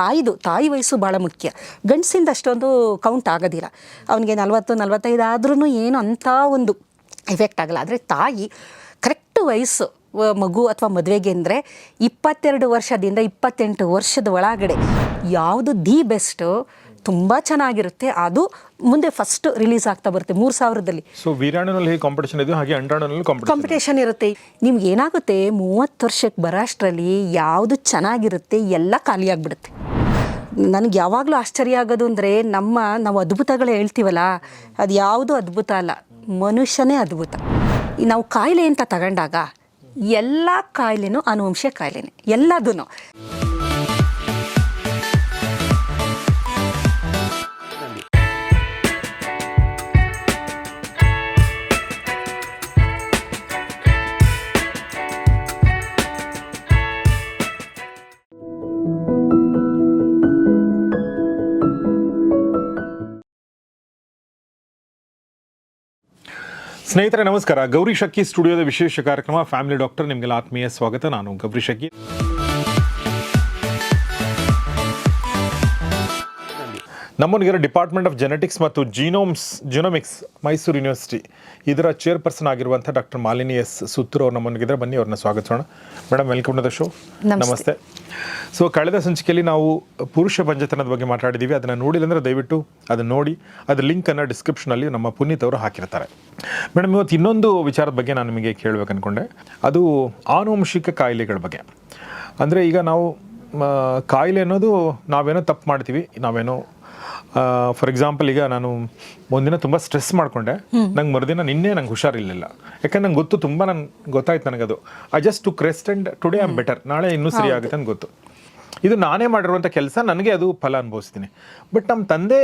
ತಾಯಿದು ತಾಯಿ ವಯಸ್ಸು ಭಾಳ ಮುಖ್ಯ. ಗಂಡಸಿಂದ ಅಷ್ಟೊಂದು ಕೌಂಟ್ ಆಗೋದಿಲ್ಲ ಅವನಿಗೆ ನಲ್ವತ್ತು ನಲವತ್ತೈದು ಆದ್ರೂ ಏನು ಅಂಥ ಒಂದು ಎಫೆಕ್ಟ್ ಆಗಲ್ಲ. ಆದರೆ ತಾಯಿ ಕರೆಕ್ಟ್ ವಯಸ್ಸು ಮಗು ಅಥವಾ ಮದುವೆಗೆ ಅಂದರೆ ಇಪ್ಪತ್ತೆರಡು ವರ್ಷದಿಂದ ಇಪ್ಪತ್ತೆಂಟು ವರ್ಷದ ಒಳಗಡೆ ಯಾವುದು ದಿ ಬೆಸ್ಟು ತುಂಬ ಚೆನ್ನಾಗಿರುತ್ತೆ. ಅದು ಮುಂದೆ ಫಸ್ಟ್ ರಿಲೀಸ್ ಆಗ್ತಾ ಬರುತ್ತೆ ಮೂರು ಸಾವಿರದಲ್ಲಿ. ಸೊ ವೀರಾಣುನಲ್ಲಿ ಕಾಂಪಿಟೇಷನ್ ಇದೆ ಹಾಗೆ ಅಂಡಾಣನಲ್ಲಿ ಕಾಂಪಿಟೇಷನ್ ಇರುತ್ತೆ. ನಿಮ್ಗೆ ಏನಾಗುತ್ತೆ? ಮೂವತ್ತು ವರ್ಷಕ್ಕೆ ಬರೋಷ್ಟರಲ್ಲಿ ಯಾವುದು ಚೆನ್ನಾಗಿರುತ್ತೆ? ಎಲ್ಲ ಖಾಲಿಯಾಗ್ಬಿಡುತ್ತೆ ನನಗೆ ಯಾವಾಗಲೂ ಆಶ್ಚರ್ಯ ಆಗೋದು ಅಂದರೆ ನಮ್ಮ, ನಾವು ಅದ್ಭುತಗಳು ಹೇಳ್ತೀವಲ್ಲ, ಅದು ಯಾವುದು ಅದ್ಭುತ ಅಲ್ಲ, ಮನುಷ್ಯನೇ ಅದ್ಭುತ. ನಾವು ಕಾಯಿಲೆ ಅಂತ ತಗೊಂಡಾಗ, ಎಲ್ಲ ಕಾಯಿಲೆನೂ ಅನುವಂಶ ಕಾಯಿಲೆನೇ ಎಲ್ಲದೂ ಸ್ನೇಹಿತರೆ, ನಮಸ್ಕಾರ. ಗೌರಿ ಶಕ್ಕಿ ಸ್ಟುಡಿಯೋದ ವಿಶೇಷ ಕಾರ್ಯಕ್ರಮ. ಫ್ಯಾಮಿಲಿ ಡಾಕ್ಟರ್, ನಿಮಗೆಲ್ಲ ಆತ್ಮೀಯ ಸ್ವಾಗತ. ನಾನು ಗೌರಿ ಶಕ್ಕಿ ನಮ್ಮನಿಗಿರೋ ಡಿಪಾರ್ಟ್ಮೆಂಟ್ ಆಫ್ ಜೆನೆಟಿಕ್ಸ್ ಮತ್ತು ಜೀನೋಮ್ಸ್ ಜಿನೋಮಿಕ್ಸ್ ಮೈಸೂರು ಯೂನಿವರ್ಸಿಟಿ ಇದರ ಚೇರ್ಪರ್ಸನ್ ಆಗಿರುವಂಥ ಡಾಕ್ಟರ್ ಮಾಲಿನಿ ಎಸ್ ಸುತ್ತೂರು ಅವ್ರು ನಮ್ಮನಿಗಿದ್ರೆ ಬನ್ನಿ ಅವ್ರನ್ನ ಸ್ವಾಗತಿಸೋಣ. Madam welcome to the show ನಮಸ್ತೆ. ನಮಸ್ತೆ. ಸೊ ಕಳೆದ ಸಂಚಿಕೆಯಲ್ಲಿ ನಾವು ಪುರುಷ ಪಂಚತನದ ಬಗ್ಗೆ ಮಾತಾಡಿದ್ದೀವಿ. ಅದನ್ನು ನೋಡಿಲ್ಲ ಅಂದರೆ ದಯವಿಟ್ಟು ಅದನ್ನು ನೋಡಿ. ಅದ್ರ ಲಿಂಕನ್ನು ಡಿಸ್ಕ್ರಿಪ್ಷನಲ್ಲಿ ನಮ್ಮ ಪುನೀತ್ ಅವರು ಹಾಕಿರ್ತಾರೆ. ಮೇಡಮ್ ಇವತ್ತು ಇನ್ನೊಂದು ವಿಚಾರದ ಬಗ್ಗೆ ನಾನು ನಿಮಗೆ ಕೇಳಬೇಕು ಅಂದ್ಕೊಂಡೆ ಅದು ಆನುವಂಶಿಕ ಕಾಯಿಲೆಗಳ ಬಗ್ಗೆ. ಅಂದರೆ ಈಗ ನಾವು ಕಾಯಿಲೆ ಅನ್ನೋದು ನಾವೇನೋ ತಪ್ಪು ಮಾಡ್ತೀವಿ ನಾವೇನೋ ಫಾರ್ ಎಕ್ಸಾಂಪಲ್ ಈಗ ನಾನು ಒಂದಿನ ತುಂಬ ಸ್ಟ್ರೆಸ್ ಮಾಡ್ಕೊಂಡೆ. ನಂಗೆ ಮರುದಿನ ನಿನ್ನೆ ನಂಗೆ ಹುಷಾರಿರಲಿಲ್ಲ. ಯಾಕಂದ್ರೆ ನಂಗೆ ಗೊತ್ತು ತುಂಬ ನನ್ಗೆ ಗೊತ್ತಾಯ್ತು ನನಗದು. I just took rest and today am better ನಾಳೆ ಇನ್ನೂ ಸರಿ ಆಗುತ್ತೆ ಅಂತ ಗೊತ್ತು. ಇದು ನಾನೇ ಮಾಡಿರುವಂಥ ಕೆಲಸ ನನಗೆ ಅದು ಫಲ ಅನುಭವಿಸ್ತೀನಿ. ಬಟ್ ನಮ್ಮ ತಂದೆ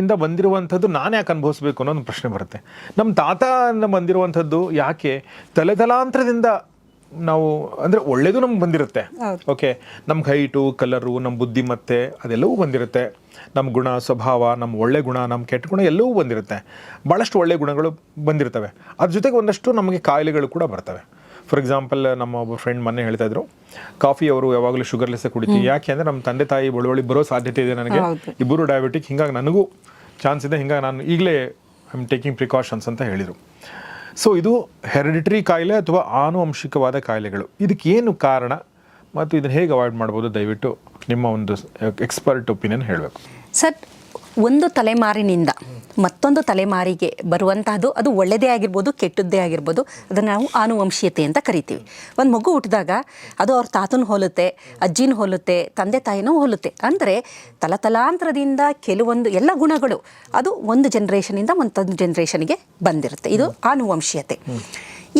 ಇಂದ ಬಂದಿರುವಂಥದ್ದು ನಾನು ಯಾಕೆ ಅನುಭವಿಸ್ಬೇಕು ಅನ್ನೋ ಒಂದು ಪ್ರಶ್ನೆ ಬರುತ್ತೆ. ನಮ್ಮ ತಾತನ ಬಂದಿರುವಂಥದ್ದು ಯಾಕೆ? ತಲೆತಲಾಂತರದಿಂದ ನಾವು ಅಂದರೆ ಒಳ್ಳೇದು ನಮ್ಗೆ ಬಂದಿರುತ್ತೆ. ಓಕೆ ನಮ್ಗೆ ಹೈಟು ಕಲರು ನಮ್ಮ ಬುದ್ಧಿಮತ್ತೆ ಅದೆಲ್ಲವೂ ಬಂದಿರುತ್ತೆ. ನಮ್ಮ ಗುಣ ಸ್ವಭಾವ ನಮ್ಮ ಒಳ್ಳೆ ಗುಣ ನಮ್ಮ ಕೆಟ್ಟ ಗುಣ ಎಲ್ಲವೂ ಬಂದಿರುತ್ತೆ. ಭಾಳಷ್ಟು ಒಳ್ಳೆ ಗುಣಗಳು ಬಂದಿರ್ತವೆ. ಅದ್ರ ಜೊತೆಗೆ ಒಂದಷ್ಟು ನಮಗೆ ಕಾಯಿಲೆಗಳು ಕೂಡ ಬರ್ತವೆ. ಫಾರ್ ಎಕ್ಸಾಂಪಲ್ ನಮ್ಮ ಒಬ್ಬ ಫ್ರೆಂಡ್ ಮೊನ್ನೆ ಹೇಳ್ತಾ ಇದ್ರು ಕಾಫಿ ಅವರು ಯಾವಾಗಲೂ ಶುಗರ್ಲೆಸ್ಸೇ ಕುಡಿತೀವಿ ಯಾಕೆ ಅಂದರೆ ನಮ್ಮ ತಂದೆ ತಾಯಿ ಬಳುವಳಿ ಬರೋ ಸಾಧ್ಯತೆ ಇದೆ ನನಗೆ. ಇಬ್ಬರು ಡಯಾಬಿಟಿಕ್ ಹಿಂಗಾಗಿ ನನಗೂ ಚಾನ್ಸ್ ಇದೆ ಹಿಂಗಾಗಿ ನಾನು ಈಗಲೇ ಐ ಆಮ್ ಟೇಕಿಂಗ್ ಪ್ರಿಕಾಷನ್ಸ್ ಅಂತ ಹೇಳಿದರು. ಸೊ ಇದು ಹೆರಿಡಿಟರಿ ಕಾಯಿಲೆ ಅಥವಾ ಆನುವಂಶಿಕವಾದ ಕಾಯಿಲೆಗಳು. ಇದಕ್ಕೇನು ಕಾರಣ? ಮತ್ತು ಇದನ್ನು ಹೇಗೆ ಅವಾಯ್ಡ್ ಮಾಡ್ಬೋದು? ದಯವಿಟ್ಟು ನಿಮ್ಮ ಒಂದು ಎಕ್ಸ್ಪರ್ಟ್ ಒಪಿನಿಯನ್ ಹೇಳಬೇಕು. ಸರ್, ಒಂದು ತಲೆಮಾರಿನಿಂದ ಮತ್ತೊಂದು ತಲೆಮಾರಿಗೆ ಬರುವಂತಹದ್ದು ಅದು ಒಳ್ಳೆಯದೇ ಆಗಿರ್ಬೋದು, ಕೆಟ್ಟದ್ದೇ ಆಗಿರ್ಬೋದು, ಅದನ್ನು ನಾವು ಆನುವಂಶೀಯತೆ ಅಂತ ಕರಿತೀವಿ. ಒಂದು ಮಗು ಹುಟ್ಟಿದಾಗ ಅದು ಅವ್ರ ತಾತನ ಹೋಲುತ್ತೆ, ಅಜ್ಜಿನ ಹೋಲುತ್ತೆ, ತಂದೆ ತಾಯಿನೂ ಹೋಲುತ್ತೆ. ಅಂದರೆ ತಲತಲಾಂತರದಿಂದ ಕೆಲವೊಂದು ಎಲ್ಲ ಗುಣಗಳು ಅದು ಒಂದು ಜನ್ರೇಷನಿಂದ ಮತ್ತೊಂದು ಜನ್ರೇಷನ್ಗೆ ಬಂದಿರುತ್ತೆ. ಇದು ಆನುವಂಶೀಯತೆ.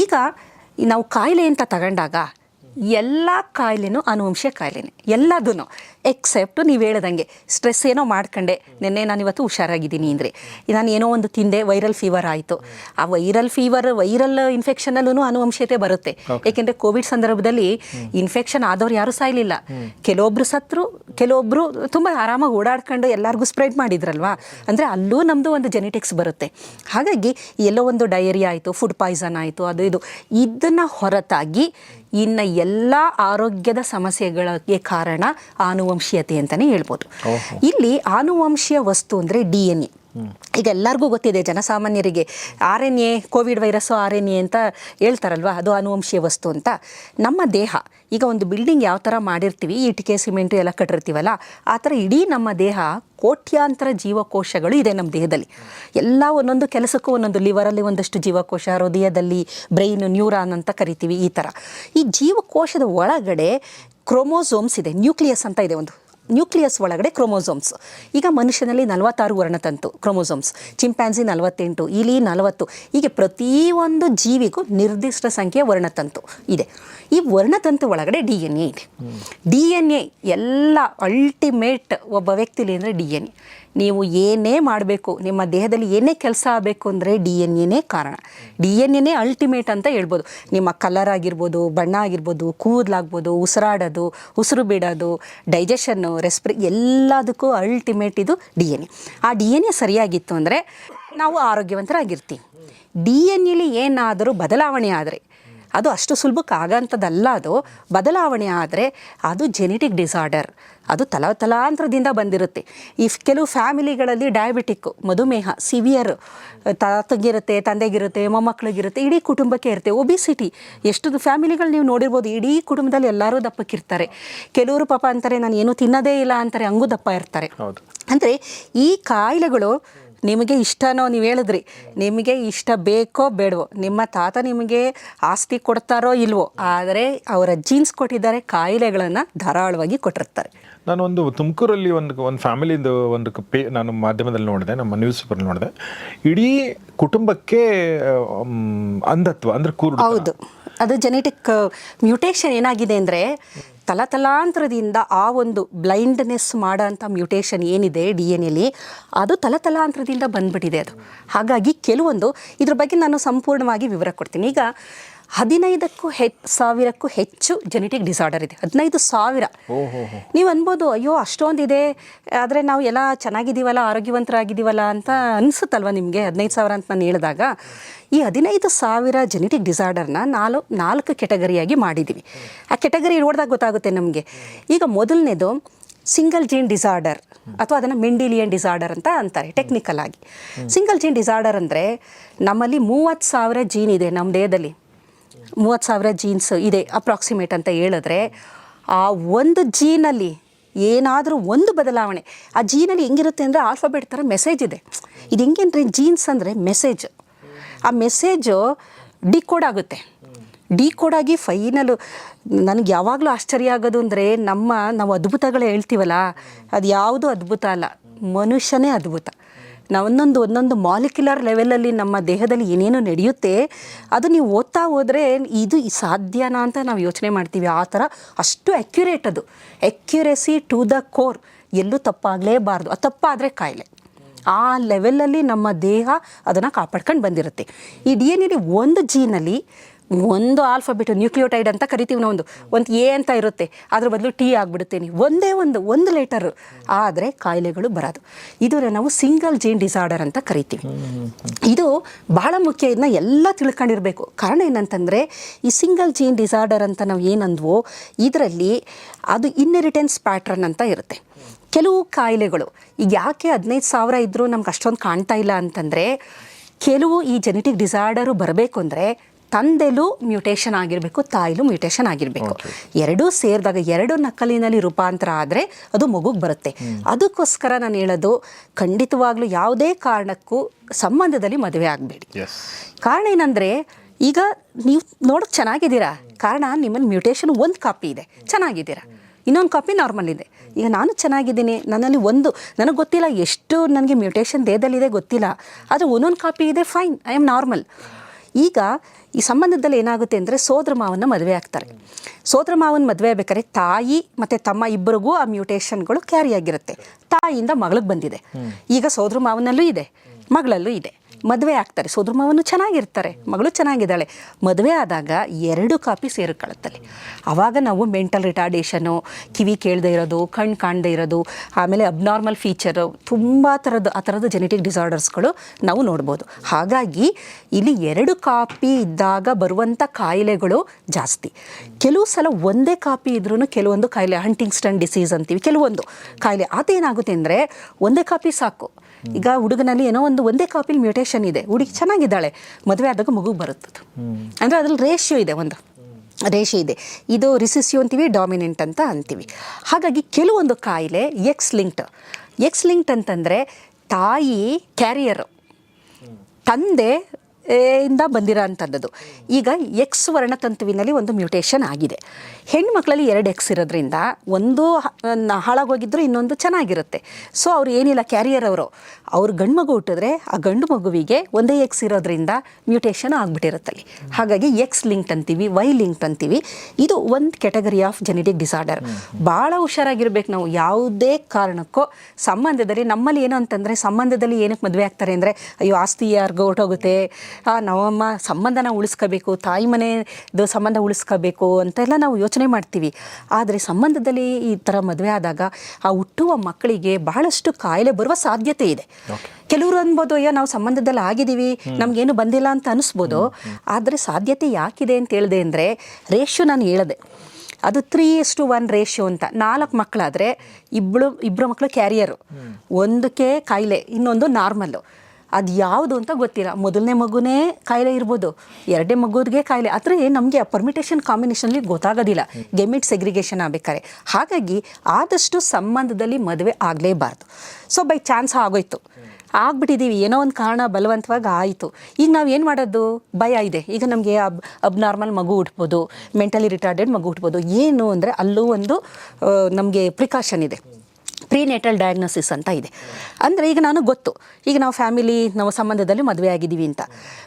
ಈಗ ನಾವು ಕಾಯಿಲೆ ಅಂತ ತಗೊಂಡಾಗ ಎಲ್ಲ ಕಾಯಿಲೆನೂ ಅನುವಂಶ ಕಾಯಿಲೆನೇ. ಎಲ್ಲದೂ ಎಕ್ಸೆಪ್ಟ್ ನೀವು ಹೇಳ್ದಂಗೆ ಸ್ಟ್ರೆಸ್ ಏನೋ ಮಾಡ್ಕೊಂಡೆ. ನಿನ್ನೆ ನಾನು ಇವತ್ತು ಹುಷಾರಾಗಿದ್ದೀನಿ ಅಂದರೆ. ನಾನು ಏನೋ ಒಂದು ತಿಂದೆ ವೈರಲ್ ಫೀವರ್ ಆಯಿತು. ಆ ವೈರಲ್ ಫೀವರ್ ವೈರಲ್ ಇನ್ಫೆಕ್ಷನಲ್ಲೂ ಅನುವಂಶತೆ ಬರುತ್ತೆ. ಏಕೆಂದರೆ ಕೋವಿಡ್ ಸಂದರ್ಭದಲ್ಲಿ ಇನ್ಫೆಕ್ಷನ್ ಆದವ್ರು ಯಾರೂ ಸಾಯಲಿಲ್ಲ. ಕೆಲವೊಬ್ರು ಸತ್ರು ಕೆಲವೊಬ್ರು ತುಂಬ ಆರಾಮಾಗಿ ಓಡಾಡ್ಕೊಂಡು ಎಲ್ಲರಿಗೂ ಸ್ಪ್ರೆಡ್ ಮಾಡಿದ್ರಲ್ವಾ? ಅಂದರೆ ಅಲ್ಲೂ ನಮ್ಮದು ಒಂದು ಜೆನೆಟಿಕ್ಸ್ ಬರುತ್ತೆ. ಹಾಗಾಗಿ ಎಲ್ಲೋ ಒಂದು ಡಯರಿ ಆಯಿತು ಫುಡ್ ಪಾಯ್ಸನ್ ಆಯಿತು ಅದು ಇದು. ಇದನ್ನು ಹೊರತಾಗಿ ಇನ್ನು ಎಲ್ಲ ಆರೋಗ್ಯದ ಸಮಸ್ಯೆಗಳಿಗೆ ಕಾರಣ ಆನುವಂಶೀಯತೆ ಅಂತಲೇ ಹೇಳ್ಬೋದು. ಇಲ್ಲಿ ಆನುವಂಶೀಯ ವಸ್ತು ಅಂದರೆ ಡಿ ಎನ್ ಎ. ಈಗ ಎಲ್ಲರಿಗೂ ಗೊತ್ತಿದೆ, ಜನಸಾಮಾನ್ಯರಿಗೆ R N A Covid virus R N A ಅಂತ ಹೇಳ್ತಾರಲ್ವ? ಅದು ಅನುವಂಶೀಯ ವಸ್ತು ಅಂತ. ನಮ್ಮ ದೇಹ, ಈಗ ಒಂದು ಬಿಲ್ಡಿಂಗ್ ಯಾವ ಥರ ಮಾಡಿರ್ತೀವಿ ಇಟಿಕೆ ಸಿಮೆಂಟು ಎಲ್ಲ ಕಟ್ಟಿರ್ತೀವಲ್ಲ, ಆ ಥರ ಇಡೀ ನಮ್ಮ ದೇಹ ಕೋಟ್ಯಾಂತರ ಜೀವಕೋಶಗಳು ಇದೆ ನಮ್ಮ ದೇಹದಲ್ಲಿ. ಎಲ್ಲ ಒಂದೊಂದು ಕೆಲಸಕ್ಕೂ ಒಂದೊಂದು ಲಿವರಲ್ಲಿ ಒಂದಷ್ಟು ಜೀವಕೋಶ, ಹೃದಯದಲ್ಲಿ ಬ್ರೈನ್, ನ್ಯೂರಾನ್ ಅಂತ ಕರಿತೀವಿ ಈ ಥರ. ಈ ಜೀವಕೋಶದ ಒಳಗಡೆ ಕ್ರೋಮೋಸೋಮ್ಸ್ ಇದೆ, ನ್ಯೂಕ್ಲಿಯಸ್ ಅಂತ ಇದೆ ಒಂದು. ನ್ಯೂಕ್ಲಿಯಸ್ ಒಳಗಡೆ ಕ್ರೋಮೋಸೋಮ್ಸ್. ಈಗ ಮನುಷ್ಯನಲ್ಲಿ ನಲವತ್ತಾರು ವರ್ಣತಂತು ಕ್ರೋಮೋಸೋಮ್ಸ್. ಚಿಂಪ್ಯಾನ್ಸಿ ನಲವತ್ತೆಂಟು, ಇಲಿ ನಲವತ್ತು, ಹೀಗೆ ಪ್ರತಿಯೊಂದು ಜೀವಿಗೂ ನಿರ್ದಿಷ್ಟ ಸಂಖ್ಯೆಯ ವರ್ಣತಂತು ಇದೆ. ಈ ವರ್ಣತಂತು ಒಳಗಡೆ ಡಿ ಎನ್ ಎ ಇದೆ. ಡಿ ಎನ್ ಎ ಎಲ್ಲ ಅಲ್ಟಿಮೇಟ್ ಒಬ್ಬ ವ್ಯಕ್ತಿಲಿ ಅಂದರೆ ಡಿ ಎನ್ ಎ. ನೀವು ಏನೇ ಮಾಡಬೇಕು, ನಿಮ್ಮ ದೇಹದಲ್ಲಿ ಏನೇ ಕೆಲಸ ಆಗಬೇಕು ಅಂದರೆ ಡಿ ಎನ್ ಎನೇ ಕಾರಣ. ಡಿ ಎನ್ ಎನೇ ಅಲ್ಟಿಮೇಟ್ ಅಂತ ಹೇಳ್ಬೋದು. ನಿಮ್ಮ ಕಲರ್ ಆಗಿರ್ಬೋದು, ಬಣ್ಣ ಆಗಿರ್ಬೋದು, ಕೂದಲಾಗ್ಬೋದು, ಉಸಿರಾಡೋದು, ಉಸಿರು ಬಿಡೋದು ಡೈಜೆಷನ್ನು ರೆಸ್ಪಿರಿ ಎಲ್ಲದಕ್ಕೂ ಅಲ್ಟಿಮೇಟ್ ಇದು ಡಿ ಎನ್ ಎ. ಆ ಡಿ ಎನ್ ಎ ಸರಿಯಾಗಿತ್ತು ಅಂದರೆ ನಾವು ಆರೋಗ್ಯವಂತರಾಗಿರ್ತೀವಿ. ಡಿ ಎನ್ ಎಲಿ ಏನಾದರೂ ಬದಲಾವಣೆ ಆದರೆ ಅದು ಅಷ್ಟು ಸುಲಭಕ್ಕೆ ಆಗೋಂಥದ್ದಲ್ಲ ಅದು. ಬದಲಾವಣೆ ಆದರೆ ಅದು ಜೆನೆಟಿಕ್ ಡಿಸಾರ್ಡರ್ ಅದು ತಲ ತಲಾಂತರದಿಂದ ಬಂದಿರುತ್ತೆ. ಈ ಕೆಲವು ಫ್ಯಾಮಿಲಿಗಳಲ್ಲಿ ಡಯಾಬಿಟಿಕ್ ಮಧುಮೇಹ ಸಿವಿಯರ್ ತಾತಗಿರುತ್ತೆ ತಂದೆಗಿರುತ್ತೆ ಮೊಮ್ಮಕ್ಕಳಿಗಿರುತ್ತೆ ಇಡೀ ಕುಟುಂಬಕ್ಕೆ ಇರುತ್ತೆ. ಒಬಿಸಿಟಿ ಎಷ್ಟು ಫ್ಯಾಮಿಲಿಗಳು ನೀವು ನೋಡಿರ್ಬೋದು ಇಡೀ ಕುಟುಂಬದಲ್ಲಿ ಎಲ್ಲರೂ ದಪ್ಪಕ್ಕಿರ್ತಾರೆ. ಕೆಲವರು ಪಾಪ ಅಂತಾರೆ ನಾನು ಏನು ತಿನ್ನೋದೇ ಇಲ್ಲ ಅಂತಾರೆ ಹಂಗೂ ದಪ್ಪ ಇರ್ತಾರೆ. ಅಂದರೆ ಈ ಕಾಯಿಲೆಗಳು ನಿಮಗೆ ಇಷ್ಟನೋ ನೀವು ಹೇಳಿದ್ರಿ. ನಿಮಗೆ ಇಷ್ಟ ಬೇಕೋ ಬೇಡವೋ ನಿಮ್ಮ ತಾತ ನಿಮಗೆ ಆಸ್ತಿ ಕೊಡ್ತಾರೋ ಇಲ್ವೋ ಆದರೆ ಅವರ ಜೀನ್ಸ್ ಕೊಟ್ಟಿದ್ದಾರೆ ಕಾಯಿಲೆಗಳನ್ನು ಧಾರಾಳವಾಗಿ ಕೊಟ್ಟಿರ್ತಾರೆ. ನಾನು ಒಂದು ತುಮಕೂರಲ್ಲಿ ಒಂದು ಒಂದು ಫ್ಯಾಮಿಲಿದು ಒಂದು ಪೇ ನಾನು ಮಾಧ್ಯಮದಲ್ಲಿ ನೋಡಿದೆ ನಮ್ಮ ನ್ಯೂಸ್ ಪೇಪರ್ ನೋಡಿದೆ. ಇಡೀ ಕುಟುಂಬಕ್ಕೆ ಅಂಧತ್ವ ಅಂದ್ರೆ ಕೂರು ಹೌದು. ಅದು ಜೆನೆಟಿಕ್ ಮ್ಯೂಟೇಷನ್ ಏನಾಗಿದೆ ಅಂದರೆ ತಲತಲಾಂತರದಿಂದ ಆ ಒಂದು ಬ್ಲೈಂಡ್ನೆಸ್ ಮಾಡೋಂಥ ಮ್ಯೂಟೇಷನ್ ಏನಿದೆ ಡಿ ಎನ್ ಎಲ್ಲಿ, ಅದು ತಲತಲಾಂತರದಿಂದ ಬಂದ್ಬಿಟ್ಟಿದೆ ಅದು. ಹಾಗಾಗಿ ಕೆಲವೊಂದು ಇದ್ರ ಬಗ್ಗೆ ನಾನು ಸಂಪೂರ್ಣವಾಗಿ ವಿವರ ಕೊಡ್ತೀನಿ. ಈಗ ಹದಿನೈದಕ್ಕೂ ಹೆ ಸಾವಿರಕ್ಕೂ ಹೆಚ್ಚು ಜೆನೆಟಿಕ್ ಡಿಸಾರ್ಡರ್ ಇದೆ. ಹದಿನೈದು ಸಾವಿರ. ನೀವು ಅನ್ಬೋದು ಅಯ್ಯೋ ಅಷ್ಟೊಂದಿದೆ ಆದರೆ ನಾವು ಎಲ್ಲ ಚೆನ್ನಾಗಿದ್ದೀವಲ್ಲ ಆರೋಗ್ಯವಂತರಾಗಿದ್ದೀವಲ್ಲ ಅಂತ ಅನಿಸುತ್ತಲ್ವ ನಿಮಗೆ? ಹದಿನೈದು ಸಾವಿರ ಅಂತ ನಾನು ಹೇಳಿದಾಗ ಈ ಹದಿನೈದು ಸಾವಿರ ಜೆನೆಟಿಕ್ ಡಿಸಾರ್ಡರ್ನ ನಾಲ್ಕು ನಾಲ್ಕು ಕೆಟಗರಿಯಾಗಿ ಮಾಡಿದ್ದೀವಿ ಆ ಕೆಟಗರಿ ನೋಡಿದಾಗ ಗೊತ್ತಾಗುತ್ತೆ ನಮಗೆ. ಈಗ ಮೊದಲನೇದು ಸಿಂಗಲ್ ಜೀನ್ ಡಿಸಾರ್ಡರ್ ಅಥವಾ ಅದನ್ನು ಮೆಂಡಿಲಿಯನ್ ಡಿಸಾರ್ಡರ್ ಅಂತ ಅಂತಾರೆ ಟೆಕ್ನಿಕಲ್ ಆಗಿ. ಸಿಂಗಲ್ ಜೀನ್ ಡಿಸಾರ್ಡರ್ ಅಂದರೆ ನಮ್ಮಲ್ಲಿ ಮೂವತ್ತು ಸಾವಿರ ಜೀನ್ ಇದೆ ನಮ್ಮ ದೇಹದಲ್ಲಿ. ಮೂವತ್ತು ಸಾವಿರ ಜೀನ್ಸ್ ಇದೆ ಅಪ್ರಾಕ್ಸಿಮೇಟ್ ಅಂತ ಹೇಳಿದ್ರೆ, ಆ ಒಂದು ಜೀನಲ್ಲಿ ಏನಾದರೂ ಒಂದು ಬದಲಾವಣೆ, ಆ ಜೀನಲ್ಲಿ ಹೆಂಗಿರುತ್ತೆ ಅಂದರೆ ಆಲ್ಫಾಬೆಟ್ ಥರ ಮೆಸೇಜ್ ಇದೆ. ಇದು ಹೆಂಗೇನ್ರಿ ಜೀನ್ಸ್ ಅಂದರೆ ಮೆಸೇಜ್ ಆ ಮೆಸೇಜು ಡಿಕೋಡ್ ಆಗುತ್ತೆ. ಡಿಕೋಡ್ ಆಗಿ ಫೈನಲು ನನಗೆ ಯಾವಾಗಲೂ ಆಶ್ಚರ್ಯ ಆಗೋದು ಅಂದರೆ ನಮ್ಮ, ನಾವು ಅದ್ಭುತಗಳೇ ಹೇಳ್ತೀವಲ್ಲ ಅದು ಯಾವುದೂ ಅದ್ಭುತ ಅಲ್ಲ, ಮನುಷ್ಯನೇ ಅದ್ಭುತ. ನಾವು ಒಂದೊಂದು ಒಂದೊಂದು ಮಾಲಿಕ್ಯುಲರ್ ಲೆವೆಲಲ್ಲಿ ನಮ್ಮ ದೇಹದಲ್ಲಿ ಏನೇನು ನಡೆಯುತ್ತೆ, ಅದು ನೀವು ಓದ್ತಾ ಹೋದರೆ ಇದು ಸಾಧ್ಯನಾ ಅಂತ ನಾವು ಯೋಚನೆ ಮಾಡ್ತೀವಿ. ಆ ಥರ ಅಷ್ಟು ಅಕ್ಯುರೇಟ್ ಅದು. ಅಕ್ಯುರೇಸಿ ಟು ದ ಕೋರ್ ಎಲ್ಲೂ ತಪ್ಪಾಗಲೇಬಾರ್ದು. ಆ ತಪ್ಪಾದರೆ ಕಾಯಿಲೆ. ಆ ಲೆವೆಲಲ್ಲಿ ನಮ್ಮ ದೇಹ ಅದನ್ನು ಕಾಪಾಡ್ಕೊಂಡು ಬಂದಿರುತ್ತೆ. ಈ ಡಿ ಎನ್ ಎಲಿ ಒಂದು ಜೀನಲ್ಲಿ ಒಂದು ಆಲ್ಫಾಬೆಟ್, ನ್ಯೂಕ್ಲಿಯೋಟೈಡ್ ಅಂತ ಕರಿತೀವಿ ನಾವು ಒಂದು ಒಂದು ಎ ಅಂತ ಇರುತ್ತೆ. ಅದ್ರ ಬದಲು ಟಿ ಆಗಿಬಿಡುತ್ತೆ ನೀವು. ಒಂದೇ ಒಂದು ಒಂದು ಲೆಟರ್ ಆದರೆ ಕಾಯಿಲೆಗಳು ಬರೋದು. ಇದನ್ನು ನಾವು ಸಿಂಗಲ್ ಜೀನ್ ಡಿಸಾರ್ಡರ್ ಅಂತ ಕರಿತೀವಿ. ಇದು ಬಹಳ ಮುಖ್ಯ ಇದನ್ನ ಎಲ್ಲ ತಿಳ್ಕೊಂಡಿರಬೇಕು. ಕಾರಣ ಏನಂತಂದರೆ, ಈ ಸಿಂಗಲ್ ಜೀನ್ ಡಿಸಾರ್ಡರ್ ಅಂತ ನಾವು ಏನಂದ್ವೋ, ಇದರಲ್ಲಿ ಅದು ಇನ್ನೆರಿಟೆನ್ಸ್ ಪ್ಯಾಟ್ರನ್ ಅಂತ ಇರುತ್ತೆ. ಕೆಲವು ಕಾಯಿಲೆಗಳು, ಈಗ ಯಾಕೆ ಹದಿನೈದು ಸಾವಿರ ಇದ್ದರೂ ನಮ್ಗೆ ಅಷ್ಟೊಂದು ಕಾಣ್ತಾ ಇಲ್ಲ ಅಂತಂದರೆ, ಕೆಲವು ಈ ಜೆನೆಟಿಕ್ ಡಿಸಾರ್ಡರು ಬರಬೇಕು ಅಂದರೆ ತಂದೆಲೂ ಮ್ಯೂಟೇಷನ್ ಆಗಿರಬೇಕು ತಾಯಿಲೂ ಮ್ಯೂಟೇಷನ್ ಆಗಿರಬೇಕು. ಎರಡೂ ಸೇರಿದಾಗ ಎರಡು ನಕಲಿನಲ್ಲಿ ರೂಪಾಂತರ ಆದರೆ ಅದು ಮಗುಗೆ ಬರುತ್ತೆ. ಅದಕ್ಕೋಸ್ಕರ ನಾನು ಹೇಳೋದು ಖಂಡಿತವಾಗ್ಲೂ ಯಾವುದೇ ಕಾರಣಕ್ಕೂ ಸಂಬಂಧದಲ್ಲಿ ಮದುವೆ ಆಗಬೇಡಿ. ಕಾರಣ ಏನಂದರೆ ಈಗ ನೀವು ನೋಡೋಕೆ ಚೆನ್ನಾಗಿದ್ದೀರಾ? ಕಾರಣ ನಿಮ್ಮಲ್ಲಿ ಮ್ಯೂಟೇಷನ್ ಒಂದು ಕಾಪಿ ಇದೆ. ಚೆನ್ನಾಗಿದ್ದೀರಾ? ಇನ್ನೊಂದು ಕಾಪಿ ನಾರ್ಮಲ್ ಇದೆ. ಈಗ ನಾನು ಚೆನ್ನಾಗಿದ್ದೀನಿ ನನ್ನಲ್ಲಿ ಒಂದು ನನಗೆ ಗೊತ್ತಿಲ್ಲ ಎಷ್ಟು ನನಗೆ ಮ್ಯೂಟೇಷನ್ ದೇಹದಲ್ಲಿದೆ ಗೊತ್ತಿಲ್ಲ. ಆದರೆ ಒಂದೊಂದು ಕಾಪಿ ಇದೆ ಫೈನ್ ಐ ಆಮ್ ನಾರ್ಮಲ್. ಈಗ ಈ ಸಂಬಂಧದಲ್ಲಿ ಏನಾಗುತ್ತೆ ಅಂದರೆ ಸೋದರ ಮಾವನ ಮದುವೆ ಆಗ್ತಾರೆ. ಸೋದರ ಮಾವನ ಮದುವೆ ಆಗ್ಬೇಕಾದ್ರೆ ತಾಯಿ ಮತ್ತು ತಮ್ಮ ಇಬ್ಬರಿಗೂ ಆ ಮ್ಯೂಟೇಷನ್ಗಳು ಕ್ಯಾರಿ ಆಗಿರುತ್ತೆ. ತಾಯಿಯಿಂದ ಮಗಳಿಗೆ ಬಂದಿದೆ. ಈಗ ಸೋದರ ಮಾವನಲ್ಲೂ ಇದೆ, ಮಗಳಲ್ಲೂ ಇದೆ. ಮದುವೆ ಆಗ್ತಾರೆ. ಸೋದರ ಮಾವನು ಚೆನ್ನಾಗಿರ್ತಾರೆ. ಮಗಳು ಚೆನ್ನಾಗಿದ್ದಾಳೆ. ಮದುವೆ ಆದಾಗ ಎರಡು ಕಾಪಿ ಸೇರಿಕೊಳ್ಳುತ್ತಲ್ಲಿ ಆವಾಗ ನಾವು ಮೆಂಟಲ್ ರಿಟಾರ್ಡೇಷನು ಕಿವಿ ಕೇಳದೆ ಇರೋದು ಕಣ್ಣು ಕಾಣದೇ ಇರೋದು, ಆಮೇಲೆ ಅಬ್ನಾರ್ಮಲ್ ಫೀಚರು ತುಂಬ ಥರದ ಆ ಥರದ ಜೆನೆಟಿಕ್ ಡಿಸಾರ್ಡರ್ಸ್ಗಳು ನಾವು ನೋಡ್ಬೋದು. ಹಾಗಾಗಿ ಇಲ್ಲಿ ಎರಡು ಕಾಪಿ ಇದ್ದಾಗ ಬರುವಂಥ ಕಾಯಿಲೆಗಳು ಜಾಸ್ತಿ. ಕೆಲವು ಸಲ ಒಂದೇ ಕಾಪಿ ಇದ್ರೂ ಕೆಲವೊಂದು ಕಾಯಿಲೆ ಹಂಟಿಂಗ್ಸ್ಟನ್ ಡಿಸೀಸ್ ಅಂತೀವಿ. ಕೆಲವೊಂದು ಕಾಯಿಲೆ. ಅದೇನಾಗುತ್ತೆ ಅಂದರೆ, ಒಂದೇ ಕಾಪಿ ಸಾಕು. ಈಗ ಹುಡುಗನಲ್ಲಿ ಏನೋ ಒಂದು ಒಂದೇ ಕಾಪಿಲಿ ಮ್ಯೂಟೇಷನ್ ಇದೆ. ಹುಡುಗಿ ಚೆನ್ನಾಗಿದ್ದಾಳೆ. ಮದುವೆ ಆದಾಗ ಮಗು ಬರುತ್ತದು. ಅಂದರೆ ಅದ್ರಲ್ಲಿ ರೇಷಿಯೋ ಇದೆ ಒಂದು. ರೇಷೆ ಇದೆ. ಇದು ರಿಸಿಸ್ಯೋ ಅಂತೀವಿ ಡಾಮಿನೆಂಟ್ ಅಂತ ಅಂತೀವಿ. ಹಾಗಾಗಿ ಕೆಲವೊಂದು ಕಾಯಿಲೆ ಎಕ್ಸ್ ಲಿಂಕ್ಟ್ ಎಕ್ಸ್ ಲಿಂಕ್ಟ್ ಅಂತಂದರೆ ತಾಯಿ ಕ್ಯಾರಿಯರು ತಂದೆ ಇಂದ ಬಂದಿರೋ ಅಂಥದ್ದು ಈಗ ಎಕ್ಸ್ ವರ್ಣತಂತುವಿನಲ್ಲಿ ಒಂದು ಮ್ಯೂಟೇಷನ್ ಆಗಿದೆ. ಹೆಣ್ಮಕ್ಳಲ್ಲಿ ಎರಡು ಎಕ್ಸ್ ಇರೋದ್ರಿಂದ ಒಂದು ಹಾಳಾಗೋಗಿದ್ರು ಇನ್ನೊಂದು ಚೆನ್ನಾಗಿರುತ್ತೆ. ಸೊ ಅವ್ರು ಏನಿಲ್ಲ ಕ್ಯಾರಿಯರ್ ಅವರು. ಅವ್ರ ಗಂಡು ಮಗು ಹುಟ್ಟಿದ್ರೆ ಆ ಗಂಡು ಮಗುವಿಗೆ ಒಂದೇ ಎಕ್ಸ್ ಇರೋದ್ರಿಂದ ಮ್ಯೂಟೇಷನ್ ಆಗ್ಬಿಟ್ಟಿರುತ್ತಲ್ಲಿ ಹಾಗಾಗಿ ಎಕ್ಸ್ ಲಿಂಕ್ಡ್ ಅಂತೀವಿ ವೈ ಲಿಂಕ್ಡ್ ಅಂತೀವಿ. ಇದು ಒಂದು ಕೆಟಗರಿ ಆಫ್ ಜೆನೆಟಿಕ್ ಡಿಸಾರ್ಡರ್ ಭಾಳ ಹುಷಾರಾಗಿರ್ಬೇಕು ನಾವು. ಯಾವುದೇ ಕಾರಣಕ್ಕೂ ಸಂಬಂಧದಲ್ಲಿ ನಮ್ಮಲ್ಲಿ ಏನು ಅಂತಂದರೆ, ಸಂಬಂಧದಲ್ಲಿ ಏನಕ್ಕೆ ಮದುವೆ ಆಗ್ತಾರೆ ಅಂದರೆ, ಅಯ್ಯೋ, ಆಸ್ತಿ ಯಾರಿಗೋ ಹೊರಟೋಗುತ್ತೆ. ಆ ನಮ್ಮಮ್ಮ ಸಂಬಂಧನ ಉಳಿಸ್ಕೋಬೇಕು ತಾಯಿ ಮನೆದು ಸಂಬಂಧ ಉಳಿಸ್ಕೋಬೇಕು ಅಂತೆಲ್ಲ ನಾವು ಯೋಚನೆ ಮಾಡ್ತೀವಿ. ಆದರೆ ಸಂಬಂಧದಲ್ಲಿ ಈ ಥರ ಮದುವೆ ಆದಾಗ ಆ ಹುಟ್ಟುವ ಮಕ್ಕಳಿಗೆ ಬಹಳಷ್ಟು ಕಾಯಿಲೆ ಬರುವ ಸಾಧ್ಯತೆ ಇದೆ. ಕೆಲವರು ಅನ್ಬೋದು ಅಯ್ಯೋ ನಾವು ಸಂಬಂಧದಲ್ಲಿ ಆಗಿದ್ದೀವಿ ನಮಗೇನು ಬಂದಿಲ್ಲ ಅಂತ ಅನಿಸ್ಬೋದು. ಆದರೆ ಸಾಧ್ಯತೆ ಯಾಕಿದೆ ಅಂತ ಹೇಳಿದೆ ಅಂದರೆ ರೇಷು ನಾನು ಹೇಳಿದೆ. ಅದು ತ್ರೀ ಟು ಒನ್ ರೇಷಿಯೋ ಅಂತ. ನಾಲ್ಕು ಮಕ್ಕಳಾದರೆ ಇಬ್ಬಳು ಇಬ್ಬರು ಮಕ್ಕಳು ಕ್ಯಾರಿಯರು ಒಂದಕ್ಕೆ ಕಾಯಿಲೆ ಇನ್ನೊಂದು ನಾರ್ಮಲ್ಲು ಅದು ಯಾವುದು ಅಂತ ಗೊತ್ತಿಲ್ಲ. ಮೊದಲನೇ ಮಗುನೇ ಕಾಯಿಲೆ ಇರ್ಬೋದು ಎರಡನೇ ಮಗುಗೆ ಕಾಯಿಲೆ. ಆದರೆ ನಮಗೆ ಪರ್ಮಿಟೇಷನ್ ಕಾಂಬಿನೇಷನ್ಲಿ ಗೊತ್ತಾಗೋದಿಲ್ಲ. ಗೆಮಿಟ್ ಸೆಗ್ರಿಗೇಷನ್ ಆಗಬೇಕಾರೆ ಹಾಗಾಗಿ ಆದಷ್ಟು ಸಂಬಂಧದಲ್ಲಿ ಮದುವೆ ಆಗಲೇಬಾರ್ದು. ಸೊ ಬೈ ಚಾನ್ಸ್ ಆಗೋಯ್ತು. ಆಗ್ಬಿಟ್ಟಿದ್ದೀವಿ ಏನೋ ಒಂದು ಕಾರಣ ಬಲವಂತವಾಗಿ ಆಯಿತು. ಈಗ ನಾವು ಏನು ಮಾಡೋದು? ಭಯ ಇದೆ. ಈಗ ನಮಗೆ ಅಬ್ ಅಬ್ನಾರ್ಮಲ್ ಮಗು ಹುಟ್ಬೋದು ಮೆಂಟಲಿ ರಿಟಾರ್ಡೆಡ್ ಮಗು ಹುಟ್ಬೋದು. ಏನು ಅಂದರೆ ಅಲ್ಲೂ ಒಂದು ನಮಗೆ ಪ್ರಿಕಾಷನ್ ಇದೆ. ಪ್ರೀನೇಟಲ್ ಡಯಾಗ್ನೋಸಿಸ್ ಅಂತ ಇದೆ. ಅಂದರೆ ಈಗ ನಾನು ಗೊತ್ತು. ಈಗ ನಾವು ಫ್ಯಾಮಿಲಿ, ನಾವು ಸಂಬಂಧದಲ್ಲಿ ಮದುವೆ ಆಗಿದ್ದೀವಿ ಅಂತ.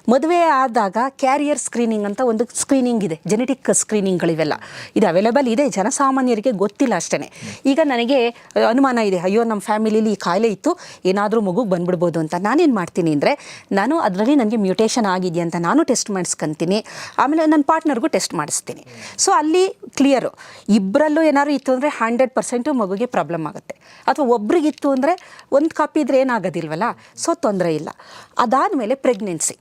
ಮದುವೆ ಆದಾಗ ಕ್ಯಾರಿಯರ್ ಸ್ಕ್ರೀನಿಂಗ್ ಅಂತ ಒಂದು ಸ್ಕ್ರೀನಿಂಗ್ ಇದೆ. ಜೆನೆಟಿಕ್ ಸ್ಕ್ರೀನಿಂಗ್ಗಳಿವೆಲ್ಲ. ಇದು ಅವೈಲೇಬಲ್ ಇದೆ. ಜನಸಾಮಾನ್ಯರಿಗೆ ಗೊತ್ತಿಲ್ಲ ಅಷ್ಟೇ ಈಗ ನನಗೆ ಅನುಮಾನ ಇದೆ. ಅಯ್ಯೋ, ನಮ್ಮ ಫ್ಯಾಮಿಲಿಲಿ ಈ ಕಾಯಿಲೆ ಇತ್ತು. ಏನಾದರೂ ಮಗುಗೆ ಬಂದ್ಬಿಡ್ಬೋದು ಅಂತ ನಾನೇನು ಮಾಡ್ತೀನಿ ಅಂದರೆ, ನಾನು ಅದರಲ್ಲಿ ನನಗೆ ಮ್ಯೂಟೇಷನ್ ಆಗಿದೆಯಾ ಅಂತ ನಾನು ಟೆಸ್ಟ್ ಮಾಡಿಸ್ಕೊಂತೀನಿ. ಆಮೇಲೆ ನನ್ನ ಪಾರ್ಟ್ನರ್ಗೂ ಟೆಸ್ಟ್ ಮಾಡಿಸ್ತೀನಿ. ಸೊ, ಅಲ್ಲಿ ಕ್ಲಿಯರು. ಇಬ್ಬರಲ್ಲೂ ಏನಾದ್ರು ಇತ್ತು ಅಂದರೆ ಹಂಡ್ರೆಡ್ ಪರ್ಸೆಂಟು ಮಗುಗೆ ಪ್ರಾಬ್ಲಮ್ ಆಗುತ್ತೆ. ಅಥವಾ ಒಬ್ರಿಗಿತ್ತು ಅಂದರೆ ಒಂದು ಕಾಪಿ ಇದ್ರೆ ಏನಾಗೋದಿಲ್ವಲ್ಲ? ಸೊ ತೊಂದರೆ ಇಲ್ಲ. ಅದಾದಮೇಲೆ ಪ್ರೆಗ್ನೆನ್ಸಿ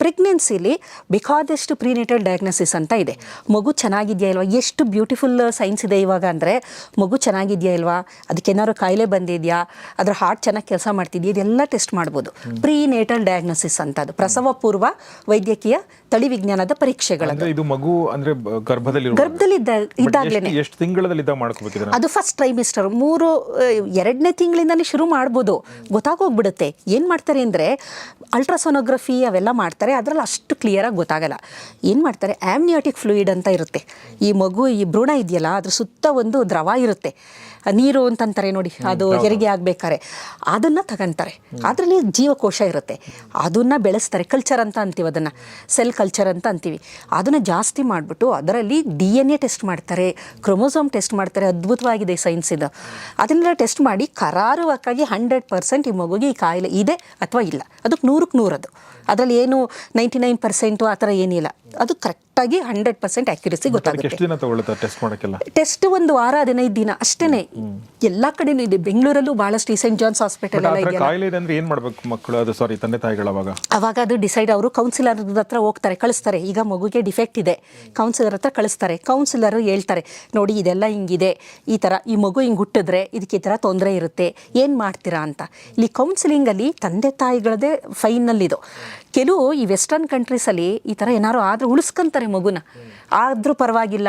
ಪ್ರೆಗ್ನೆನ್ಸಿಲಿ ಬೇಕಾದಷ್ಟು ಪ್ರೀನೇಟಲ್ ಡಯಾಗ್ನೋಸಿಸ್ ಅಂತ ಇದೆ. ಮಗು ಚೆನ್ನಾಗಿದೆಯಾ ಇಲ್ವಾ? ಎಷ್ಟು ಬ್ಯೂಟಿಫುಲ್ ಸೈನ್ಸ್ ಇದೆ ಇವಾಗ ಅಂದರೆ ಮಗು ಚೆನ್ನಾಗಿದೆಯಾ ಇಲ್ವಾ? ಅದಕ್ಕೇನಾದ್ರು ಕಾಯಿಲೆ ಬಂದಿದೆಯಾ? ಅದ್ರ ಹಾರ್ಟ್ ಚೆನ್ನಾಗಿ ಕೆಲಸ ಮಾಡ್ತಿದೆಯಾ? ಇದೆಲ್ಲ ಟೆಸ್ಟ್ ಮಾಡ್ಬೋದು. ಪ್ರೀನೇಟಲ್ ಡಯಾಗ್ನೋಸಿಸ್ ಅಂತ ಅದು ಪ್ರಸವ ಪೂರ್ವ ವೈದ್ಯಕೀಯ ತಳಿ ವಿಜ್ಞಾನದ ಪರೀಕ್ಷೆಗಳು ಅಂದ್ರೆ ಇದು ಮಗು ಅಂದ್ರೆ ಗರ್ಭದಲ್ಲಿ ಗರ್ಭದಲ್ಲಿ ಇದ್ದ ಇದ್ದಾಗಲೇ ಎಷ್ಟು ತಿಂಗಳಲ್ಲಿ ಅದು ಫಸ್ಟ್ ಟ್ರೈಮಿಸ್ಟರ್ ಮೂರು ಎರಡನೇ ತಿಂಗಳಿಂದನೇ ಶುರು ಮಾಡ್ಬೋದು. ಗೊತ್ತಾಗೋಗ್ಬಿಡುತ್ತೆ. ಏನು ಮಾಡ್ತಾರೆ ಅಂದರೆ ಅಲ್ಟ್ರಾಸೋನೋಗ್ರಫಿ ಅವೆಲ್ಲ ಮಾಡ್ತಾರೆ. ಅದರಲ್ಲಿ ಅಷ್ಟು ಕ್ಲಿಯರಾಗಿ ಗೊತ್ತಾಗಲ್ಲ. ಏನು ಮಾಡ್ತಾರೆ? ಆಮ್ನಿಯೋಟಿಕ್ ಫ್ಲೂಯಿಡ್ ಅಂತ ಇರುತ್ತೆ. ಈ ಮಗು ಈ ಭ್ರೂಣ ಇದೆಯಲ್ಲ ಅದ್ರ ಸುತ್ತ ಒಂದು ದ್ರವ ಇರುತ್ತೆ. ನೀರು ಅಂತಂತಾರೆ ನೋಡಿ ಅದು ಹೆರಿಗೆ ಆಗ್ಬೇಕಾರೆ ಅದನ್ನು ತಗೊಂತಾರೆ. ಅದರಲ್ಲಿ ಜೀವಕೋಶ ಇರುತ್ತೆ. ಅದನ್ನು ಬೆಳೆಸ್ತಾರೆ. ಕಲ್ಚರ್ ಅಂತ ಅಂತೀವಿ ಅದನ್ನು. ಸೆಲ್ ಕಲ್ಚರ್ ಅಂತ ಅಂತೀವಿ. ಅದನ್ನು ಜಾಸ್ತಿ ಮಾಡಿಬಿಟ್ಟು ಅದರಲ್ಲಿ ಡಿ ಎನ್ ಎ ಟೆಸ್ಟ್ ಮಾಡ್ತಾರೆ. ಕ್ರೊಮೋಸೋಮ್ ಟೆಸ್ಟ್ ಮಾಡ್ತಾರೆ. ಅದ್ಭುತವಾಗಿದೆ ಸೈನ್ಸ್ ಇದು. ಅದನ್ನೆಲ್ಲ ಟೆಸ್ಟ್ ಮಾಡಿ ಕರಾರುವಕ್ಕಾಗಿ ಹಂಡ್ರೆಡ್ ಪರ್ಸೆಂಟ್ ಈ ಮಗುಗೆ ಈ ಕಾಯಿಲೆ ಇದೆ ಅಥವಾ ಇಲ್ಲ. ಅದಕ್ಕೆ ನೂರಕ್ಕೆ ನೂರದು. ಅದರಲ್ಲಿ ಏನು ನೈಂಟಿ ನೈನ್ ಪರ್ಸೆಂಟು ಆ ಥರ ಏನಿಲ್ಲ. ಅದು ಕರೆಕ್ಟಾಗಿ ಹಂಡ್ರೆಡ್ ಪರ್ಸೆಂಟ್ ಆ್ಯಕ್ಯುರಸಿ ಅದಕ್ಕೆ ಗೊತ್ತಾಗುತ್ತೆ. ಟೆಸ್ಟ್ ಮಾಡಕ್ಕೆಲ್ಲ? ಟೆಸ್ಟ್ ಒಂದು ವಾರ ಹದಿನೈದು ದಿನ ಅಷ್ಟೇ ಎಲ್ಲ ಕಡೆನೂ ಇದೆ. ಬೆಂಗಳೂರಲ್ಲೂ ಬಹಳಷ್ಟು ಈ ಸೆಂಟ್ ಜಾನ್ಸ್ ಹಾಸ್ಪಿಟಲ್ ಇದೆ ಅಂದ್ರೆ ಏನ್ ಮಾಡ್ಬೇಕು ಮಕ್ಕಳು? ಅದು ಸಾರಿ ತಂದೆ ತಾಯಿಗಳು ಅವಾಗ? ಅವಾಗ ಅದು ಡಿಸೈಡ್ ಅವರು ಕೌನ್ಸಿಲರ್ ಹತ್ರ ಹೋಗ್ತಾರೆ ಕಳಿಸ್ತಾರೆ. ಈಗ ಮಗುಗೆ ಡಿಫೆಕ್ಟ್ ಇದೆ. ಕೌನ್ಸಿಲರ್ ಹತ್ರ ಕಳಿಸ್ತಾರೆ. ಕೌನ್ಸಿಲರ್ ಹೇಳ್ತಾರೆ ನೋಡಿ ಇದೆಲ್ಲ ಹಿಂಗಿದೆ. ಈ ಥರ ಈ ಮಗು ಹಿಂಗೆ ಹುಟ್ಟಿದ್ರೆ ಇದಕ್ಕೆ ಈ ಥರ ತೊಂದರೆ ಇರುತ್ತೆ. ಏನು ಮಾಡ್ತೀರಾ ಅಂತ. ಇಲ್ಲಿ ಕೌನ್ಸಿಲಿಂಗಲ್ಲಿ ತಂದೆ ತಾಯಿಗಳದೇ ಫೈನಲ್ಲಿದು ಕೆಲವು ಈ ವೆಸ್ಟರ್ನ್ ಕಂಟ್ರೀಸಲ್ಲಿ ಈ ಥರ ಏನಾದ್ರು ಆದರೂ ಉಳಿಸ್ಕೊಂತಾರೆ ಮಗುನ. ಆದರೂ ಪರವಾಗಿಲ್ಲ,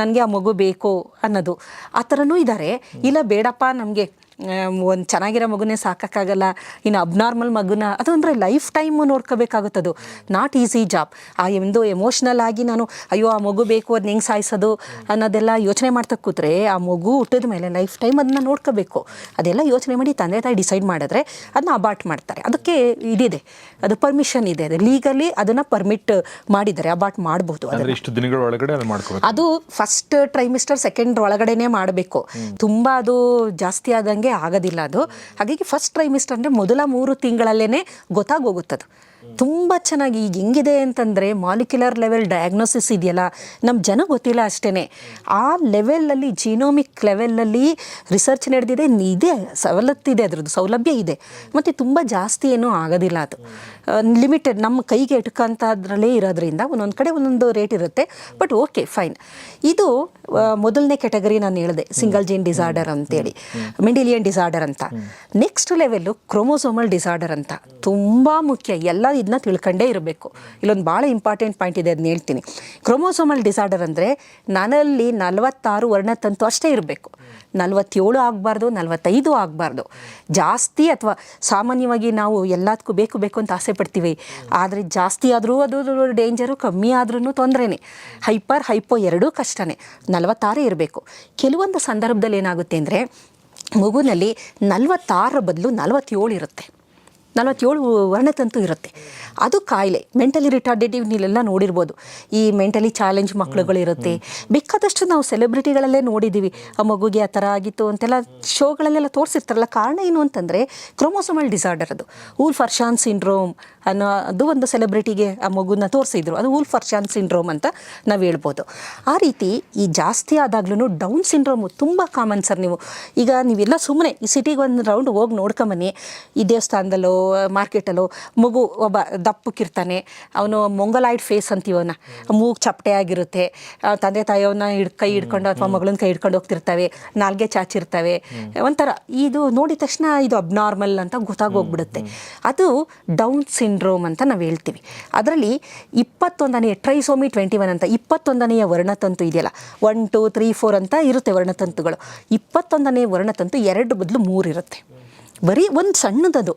ನನಗೆ ಆ ಮಗು ಬೇಕು ಅನ್ನೋದು. ಆ ಥರನೂ ಇದ್ದಾರೆ ಇಲ್ಲ, ಬೇಡಪ್ಪ ನಮಗೆ ಒಂದು ಚೆನ್ನಾಗಿರೋ ಮಗುನೇ ಸಾಕೋಕ್ಕಾಗಲ್ಲ ಇನ್ನು ಅಬ್ನಾರ್ಮಲ್ ಮಗುನ ಅದು ಅಂದರೆ ಲೈಫ್ ಟೈಮು ನೋಡ್ಕೋಬೇಕಾಗುತ್ತದು. ನಾಟ್ ಈಸಿ ಜಾಬ್ ಆ ಒಂದು ಎಮೋಷ್ನಲ್ ಆಗಿ ನಾನು ಅಯ್ಯೋ ಆ ಮಗು ಬೇಕು ಅದನ್ನ ಹೆಂಗೆ ಸಾಯಿಸೋದು? ಅನ್ನೋದೆಲ್ಲ ಯೋಚನೆ ಮಾಡ್ತಾ ಕೂತ್ರೆ ಆ ಮಗು ಹುಟ್ಟಿದ ಮೇಲೆ ಲೈಫ್ ಟೈಮ್ ಅದನ್ನ ನೋಡ್ಕೋಬೇಕು. ಅದೆಲ್ಲ ಯೋಚನೆ ಮಾಡಿ ತಂದೆ ತಾಯಿ ಡಿಸೈಡ್ ಮಾಡಿದ್ರೆ ಅದನ್ನ ಅಬಾರ್ಟ್ ಮಾಡ್ತಾರೆ. ಅದಕ್ಕೆ ಇದಿದೆ. ಅದು ಪರ್ಮಿಷನ್ ಇದೆ. ಅದು ಲೀಗಲಿ ಅದನ್ನು ಪರ್ಮಿಟ್ ಮಾಡಿದ್ದಾರೆ ಅಬಾರ್ಟ್ ಮಾಡ್ಬೋದು ಇಷ್ಟು ದಿನಗಳ ಒಳಗಡೆ ಅದು ಫಸ್ಟ್ ಟ್ರೈಮಿಸ್ಟರ್ ಸೆಕೆಂಡ್ ಒಳಗಡೆನೆ ಮಾಡಬೇಕು. ತುಂಬ ಅದು ಜಾಸ್ತಿ ಆದಂಗೆ ಆಗೋದಿಲ್ಲ ಅದು. ಹಾಗಾಗಿ ಫಸ್ಟ್ ಟ್ರೈಮಿಸ್ಟರ್ ಅಂದರೆ ಮೊದಲ ಮೂರು ತಿಂಗಳಲ್ಲೇ ಗೊತ್ತಾಗೋಗುತ್ತದು ತುಂಬ ಚೆನ್ನಾಗಿ ಈಗ ಹೆಂಗಿದೆ ಅಂತಂದರೆ ಮಾಲಿಕ್ಯುಲರ್ ಲೆವೆಲ್ ಡಯಾಗ್ನೋಸಿಸ್ ಇದೆಯಲ್ಲ ನಮ್ಮ ಜನ ಗೊತ್ತಿಲ್ಲ ಅಷ್ಟೇ ಆ ಲೆವೆಲಲ್ಲಿ ಜೀನೋಮಿಕ್ ಲೆವೆಲಲ್ಲಿ ರಿಸರ್ಚ್ ನಡೆದಿದೆ, ಇದೆ ಸವಲತ್ತಿದೆ ಅದ್ರದ್ದು ಸೌಲಭ್ಯ ಇದೆ. ಮತ್ತು ತುಂಬ ಜಾಸ್ತಿ ಏನೂ ಆಗೋದಿಲ್ಲ ಅದು. ಲಿಮಿಟೆಡ್ ನಮ್ಮ ಕೈಗೆ ಎಟುಕಂಥದ್ರಲ್ಲೇ ಇರೋದ್ರಿಂದ ಒಂದೊಂದು ಕಡೆ ಒಂದೊಂದು ರೇಟ್ ಇರುತ್ತೆ ಬಟ್ ಓಕೆ ಫೈನ್ ಇದು ಮೊದಲನೇ ಕ್ಯಾಟಗರಿ ನಾನು ಹೇಳಿದೆ ಸಿಂಗಲ್ ಜೀನ್ ಡಿಸಾರ್ಡರ್ ಅಂತೇಳಿ. ಮೆಂಡಿಲಿಯನ್ ಡಿಸಾರ್ಡರ್ ಅಂತ. ನೆಕ್ಸ್ಟ್ ಲೆವೆಲ್ಲು ಕ್ರೋಮೋಸೋಮಲ್ ಡಿಸಾರ್ಡರ್ ಅಂತ. ತುಂಬ ಮುಖ್ಯ. ಎಲ್ಲ ಇದನ್ನ ತಿಳ್ಕೊಂಡೇ ಇರಬೇಕು. ಇಲ್ಲೊಂದು ಭಾಳ ಇಂಪಾರ್ಟೆಂಟ್ ಪಾಯಿಂಟ್ ಇದೆ ಅದನ್ನ ಹೇಳ್ತೀನಿ. ಕ್ರೋಮೋಸೋಮಲ್ ಡಿಸಾರ್ಡರ್ ಅಂದರೆ ನನ್ನಲ್ಲಿ ನಲವತ್ತಾರು ವರ್ಣತಂತು ಅಷ್ಟೇ ಇರಬೇಕು. ನಲವತ್ತೇಳು ಆಗಬಾರ್ದು, ನಲವತ್ತೈದು ಆಗಬಾರ್ದು. ಜಾಸ್ತಿ ಅಥವಾ ಸಾಮಾನ್ಯವಾಗಿ ನಾವು ಎಲ್ಲದಕ್ಕೂ ಬೇಕು ಬೇಕು ಅಂತ ಆಸೆ ಪಡ್ತೀವಿ. ಆದರೆ ಜಾಸ್ತಿ ಆದರೂ ಅದು ಡೇಂಜರು ಕಮ್ಮಿ ಆದ್ರೂ ತೊಂದರೆನೇ. ಹೈಪರ್ ಹೈಪೋ ಎರಡೂ ಕಷ್ಟನೇ. ನಲವತ್ತಾರೇ ಇರಬೇಕು. ಕೆಲವೊಂದು ಸಂದರ್ಭದಲ್ಲಿ ಏನಾಗುತ್ತೆ ಅಂದರೆ ಮಗುನಲ್ಲಿ ನಲವತ್ತಾರ ಬದಲು ನಲವತ್ತೇಳು ಇರುತ್ತೆ. ನಲವತ್ತೇಳು ವರ್ಣತಂತು ಇರುತ್ತೆ. ಅದು ಕಾಯಿಲೆ. ಮೆಂಟಲಿ ರಿಟಾರ್ಡೆಟಿವ್ ನೀವೆಲ್ಲ ನೋಡಿರ್ಬೋದು. ಈ ಮೆಂಟಲಿ ಚಾಲೆಂಜ್ ಮಕ್ಕಳುಗಳಿರುತ್ತೆ ಬೇಕಾದಷ್ಟು ನಾವು ಸೆಲೆಬ್ರಿಟಿಗಳಲ್ಲೇ ನೋಡಿದ್ದೀವಿ ಆ ಮಗುಗೆ ಆ ಥರ ಆಗಿತ್ತು ಅಂತೆಲ್ಲ ಶೋಗಳಲ್ಲೆಲ್ಲ ತೋರಿಸಿರ್ತಾರಲ್ಲ. ಕಾರಣ ಏನು ಅಂತಂದರೆ ಕ್ರೋಮೋಸೋಮಲ್ ಡಿಸಾರ್ಡರ್ ಅದು. ಊಲ್ ಫರ್ಶಾನ್ ಸಿಂಡ್ರೋಮ್ ಅನ್ನೋ ಅದು ಒಂದು ಸೆಲೆಬ್ರಿಟಿಗೆ ಆ ಮಗುನ ತೋರಿಸಿದ್ರು. ಅದು ಊಲ್ ಫರ್ಶಾನ್ ಸಿಂಡ್ರೋಮ್ ಅಂತ ನಾವು ಹೇಳ್ಬೋದು. ಆ ರೀತಿ ಈ ಜಾಸ್ತಿ ಆದಾಗ್ಲೂ ಡೌನ್ ಸಿಂಡ್ರೋಮು ತುಂಬ ಕಾಮನ್ ಸರ್ ನೀವು. ಈಗ ನೀವೆಲ್ಲ ಸುಮ್ಮನೆ ಈ ಸಿಟಿಗೆ ಒಂದು ರೌಂಡ್ ಹೋಗಿ ನೋಡ್ಕೊಂಬನ್ನಿ ಈ ದೇವಸ್ಥಾನದಲ್ಲೋ ಮಾರ್ಕೆಟಲ್ಲೋ ಮಗು ಒಬ್ಬ ದಪ್ಪಕ್ಕಿರ್ತಾನೆ. ಅವನು ಮೊಂಗಲಾಯ್ಡ್ ಫೇಸ್ ಅಂತೀವನ್ನ ಮೂಗು ಚಪ್ಪಟೆ ಆಗಿರುತ್ತೆ. ತಂದೆ ತಾಯಿಯವನ್ನ ಹಿಡ್ ಕೈ ಹಿಡ್ಕೊಂಡು ಅಥವಾ ಮಗಳನ್ನ ಕೈ ಹಿಡ್ಕೊಂಡು ಹೋಗ್ತಿರ್ತವೆ. ನಾಲ್ಗೆ ಚಾಚಿರ್ತವೆ. ಒಂಥರ ಇದು ನೋಡಿದ ತಕ್ಷಣ ಇದು ಅಬ್ನಾರ್ಮಲ್ ಅಂತ ಗೊತ್ತಾಗೋಗ್ಬಿಡುತ್ತೆ. ಅದು ಡೌನ್ ಸಿಂಡ್ರೋಮ್ ಅಂತ ನಾವು ಹೇಳ್ತೀವಿ. ಅದರಲ್ಲಿ ಇಪ್ಪತ್ತೊಂದನೆಯ ಟ್ರೈಸೋಮಿ ಟ್ವೆಂಟಿ ಒನ್ ಅಂತ ಇಪ್ಪತ್ತೊಂದನೆಯ ವರ್ಣತಂತು ಇದೆಯಲ್ಲ? ಒನ್ ಟು ತ್ರೀ ಫೋರ್ ಅಂತ ಇರುತ್ತೆ ವರ್ಣತಂತುಗಳು. ಇಪ್ಪತ್ತೊಂದನೆಯ ವರ್ಣತಂತು ಎರಡು ಬದಲು ಮೂರು ಇರುತ್ತೆ. ಬರೀ ಒಂದು ಸಣ್ಣದದು.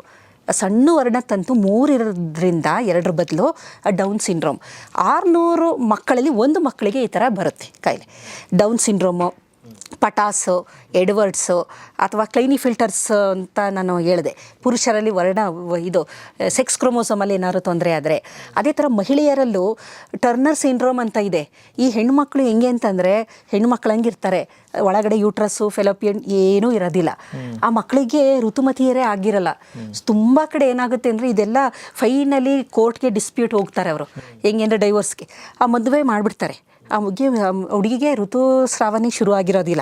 ಸಣ್ಣ ವರ್ಣತಂತು ಮೂರಿರೋದ್ರಿಂದ ಎರಡರ ಬದಲು ಡೌನ್ ಸಿಂಡ್ರೋಮ್ ಆರುನೂರು ಮಕ್ಕಳಲ್ಲಿ ಒಂದು ಮಕ್ಕಳಿಗೆ ಈ ಥರ ಬರುತ್ತೆ ಕಾಯಿಲೆ. ಡೌನ್ ಸಿಂಡ್ರೋಮು ಪಟಾಸು ಎಡ್ವರ್ಡ್ಸು ಅಥವಾ ಕ್ಲೈನಿ ಫಿಲ್ಟರ್ಸ್ ಅಂತ ನಾನು ಹೇಳಿದೆ. ಪುರುಷರಲ್ಲಿ ವರ್ಣ ಇದು ಸೆಕ್ಸ್ ಕ್ರೋಮೋಸಮಲ್ಲಿ ಏನಾದರೂ ತೊಂದರೆ ಆದರೆ. ಅದೇ ಥರ ಮಹಿಳೆಯರಲ್ಲೂ ಟರ್ನರ್ ಸಿಂಡ್ರೋಮ್ ಅಂತ ಇದೆ. ಈ ಹೆಣ್ಮಕ್ಳು ಹೆಂಗೆ ಅಂತಂದರೆ ಹೆಣ್ಮಕ್ಳು ಹಂಗಿರ್ತಾರೆ ಒಳಗಡೆ ಯೂಟ್ರಸ್ಸು ಫೆಲೋಪಿಯನ್ ಏನೂ ಇರೋದಿಲ್ಲ. ಆ ಮಕ್ಕಳಿಗೆ ಋತುಮತಿಯರೇ ಆಗಿರಲ್ಲ. ತುಂಬ ಕಡೆ ಏನಾಗುತ್ತೆ ಅಂದರೆ ಇದೆಲ್ಲ ಫೈನಲಿ ಕೋರ್ಟ್ಗೆ ಡಿಸ್ಪ್ಯೂಟ್ ಹೋಗ್ತಾರೆ ಅವರು. ಹೆಂಗೆ ಅಂದರೆ ಡೈವೋರ್ಸ್ಗೆ ಆ ಮದುವೆ ಮಾಡಿಬಿಡ್ತಾರೆ. ಮುಗಿ ಹುಡುಗಿಗೆ ಋತುಸ್ರಾವನೇ ಶುರು ಆಗಿರೋದಿಲ್ಲ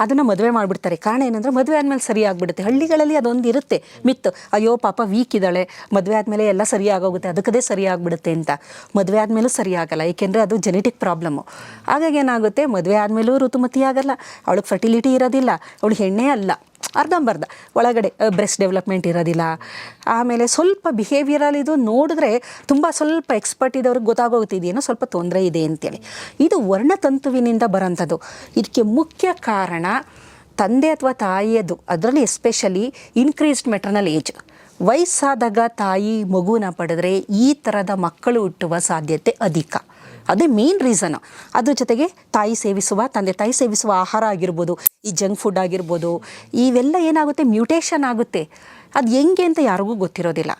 ಅದನ್ನು ಮದುವೆ ಮಾಡಿಬಿಡ್ತಾರೆ. ಕಾರಣ ಏನಂದರೆ ಮದುವೆ ಆದಮೇಲೆ ಸರಿ ಆಗಿಬಿಡುತ್ತೆ. ಹಳ್ಳಿಗಳಲ್ಲಿ ಅದೊಂದು ಇರುತ್ತೆ. ಮಿತ್ತು. ಅಯ್ಯೋ, ಪಾಪ ವೀಕ್ ಇದ್ದಾಳೆ. ಮದುವೆ ಆದಮೇಲೆ ಎಲ್ಲ ಸರಿ ಆಗೋಗುತ್ತೆ. ಅದಕ್ಕದೇ ಸರಿ ಆಗಿಬಿಡುತ್ತೆ ಅಂತ. ಮದುವೆ ಆದಮೇಲೂ ಸರಿ ಆಗಲ್ಲ. ಏಕೆಂದರೆ ಅದು ಜೆನೆಟಿಕ್ ಪ್ರಾಬ್ಲಮ್ಮು ಹಾಗಾಗಿ ಏನಾಗುತ್ತೆ? ಮದುವೆ ಆದಮೇಲೂ ಋತುಮತಿ ಆಗಲ್ಲ. ಅವಳಿಗೆ ಫರ್ಟಿಲಿಟಿ ಇರೋದಿಲ್ಲ. ಅವಳು ಹೆಣ್ಣೇ ಅಲ್ಲ. ಅರ್ಧಂಬರ್ಧ ಒಳಗಡೆ ಬ್ರೆಸ್ಟ್ ಡೆವಲಪ್ಮೆಂಟ್ ಇರೋದಿಲ್ಲ. ಆಮೇಲೆ ಸ್ವಲ್ಪ ಬಿಹೇವಿಯರಲ್ಲಿ ಇದು ನೋಡಿದ್ರೆ ತುಂಬ ಸ್ವಲ್ಪ ಎಕ್ಸ್ಪರ್ಟ್ ಇದ್ದವ್ರಿಗೆ ಗೊತ್ತಾಗೋಗ್ತಿದೆಯೇನೋ ಸ್ವಲ್ಪ ತೊಂದರೆ ಇದೆ ಅಂತೇಳಿ. ಇದು ವರ್ಣತಂತುವಿನಿಂದ ಬರೋಂಥದ್ದು ಇದಕ್ಕೆ ಮುಖ್ಯ ಕಾರಣ ತಂದೆ ಅಥವಾ ತಾಯಿಯದು ಅದರಲ್ಲಿ ಎಸ್ಪೆಷಲಿ ಇನ್ಕ್ರೀಸ್ಡ್ ಮೆಟರ್ನಲ್ ಏಜ್ ವಯಸ್ಸಾದಾಗ ತಾಯಿ ಮಗುನ ಪಡೆದ್ರೆ ಈ ಥರದ ಮಕ್ಕಳು ಹುಟ್ಟುವ ಸಾಧ್ಯತೆ ಅಧಿಕ. ಅದೇ ಮೇನ್ ರೀಸನ್ ಅದ್ರ ಜೊತೆಗೆ ತಾಯಿ ಸೇವಿಸುವ, ತಂದೆ ತಾಯಿ ಸೇವಿಸುವ ಆಹಾರ ಆಗಿರ್ಬೋದು, ಈ ಜಂಕ್ ಫುಡ್ ಆಗಿರ್ಬೋದು, ಇವೆಲ್ಲ ಏನಾಗುತ್ತೆ ಮ್ಯೂಟೇಷನ್ ಆಗುತ್ತೆ. ಅದು ಹೆಂಗೆ ಅಂತ ಯಾರಿಗೂ ಗೊತ್ತಿರೋದಿಲ್ಲ.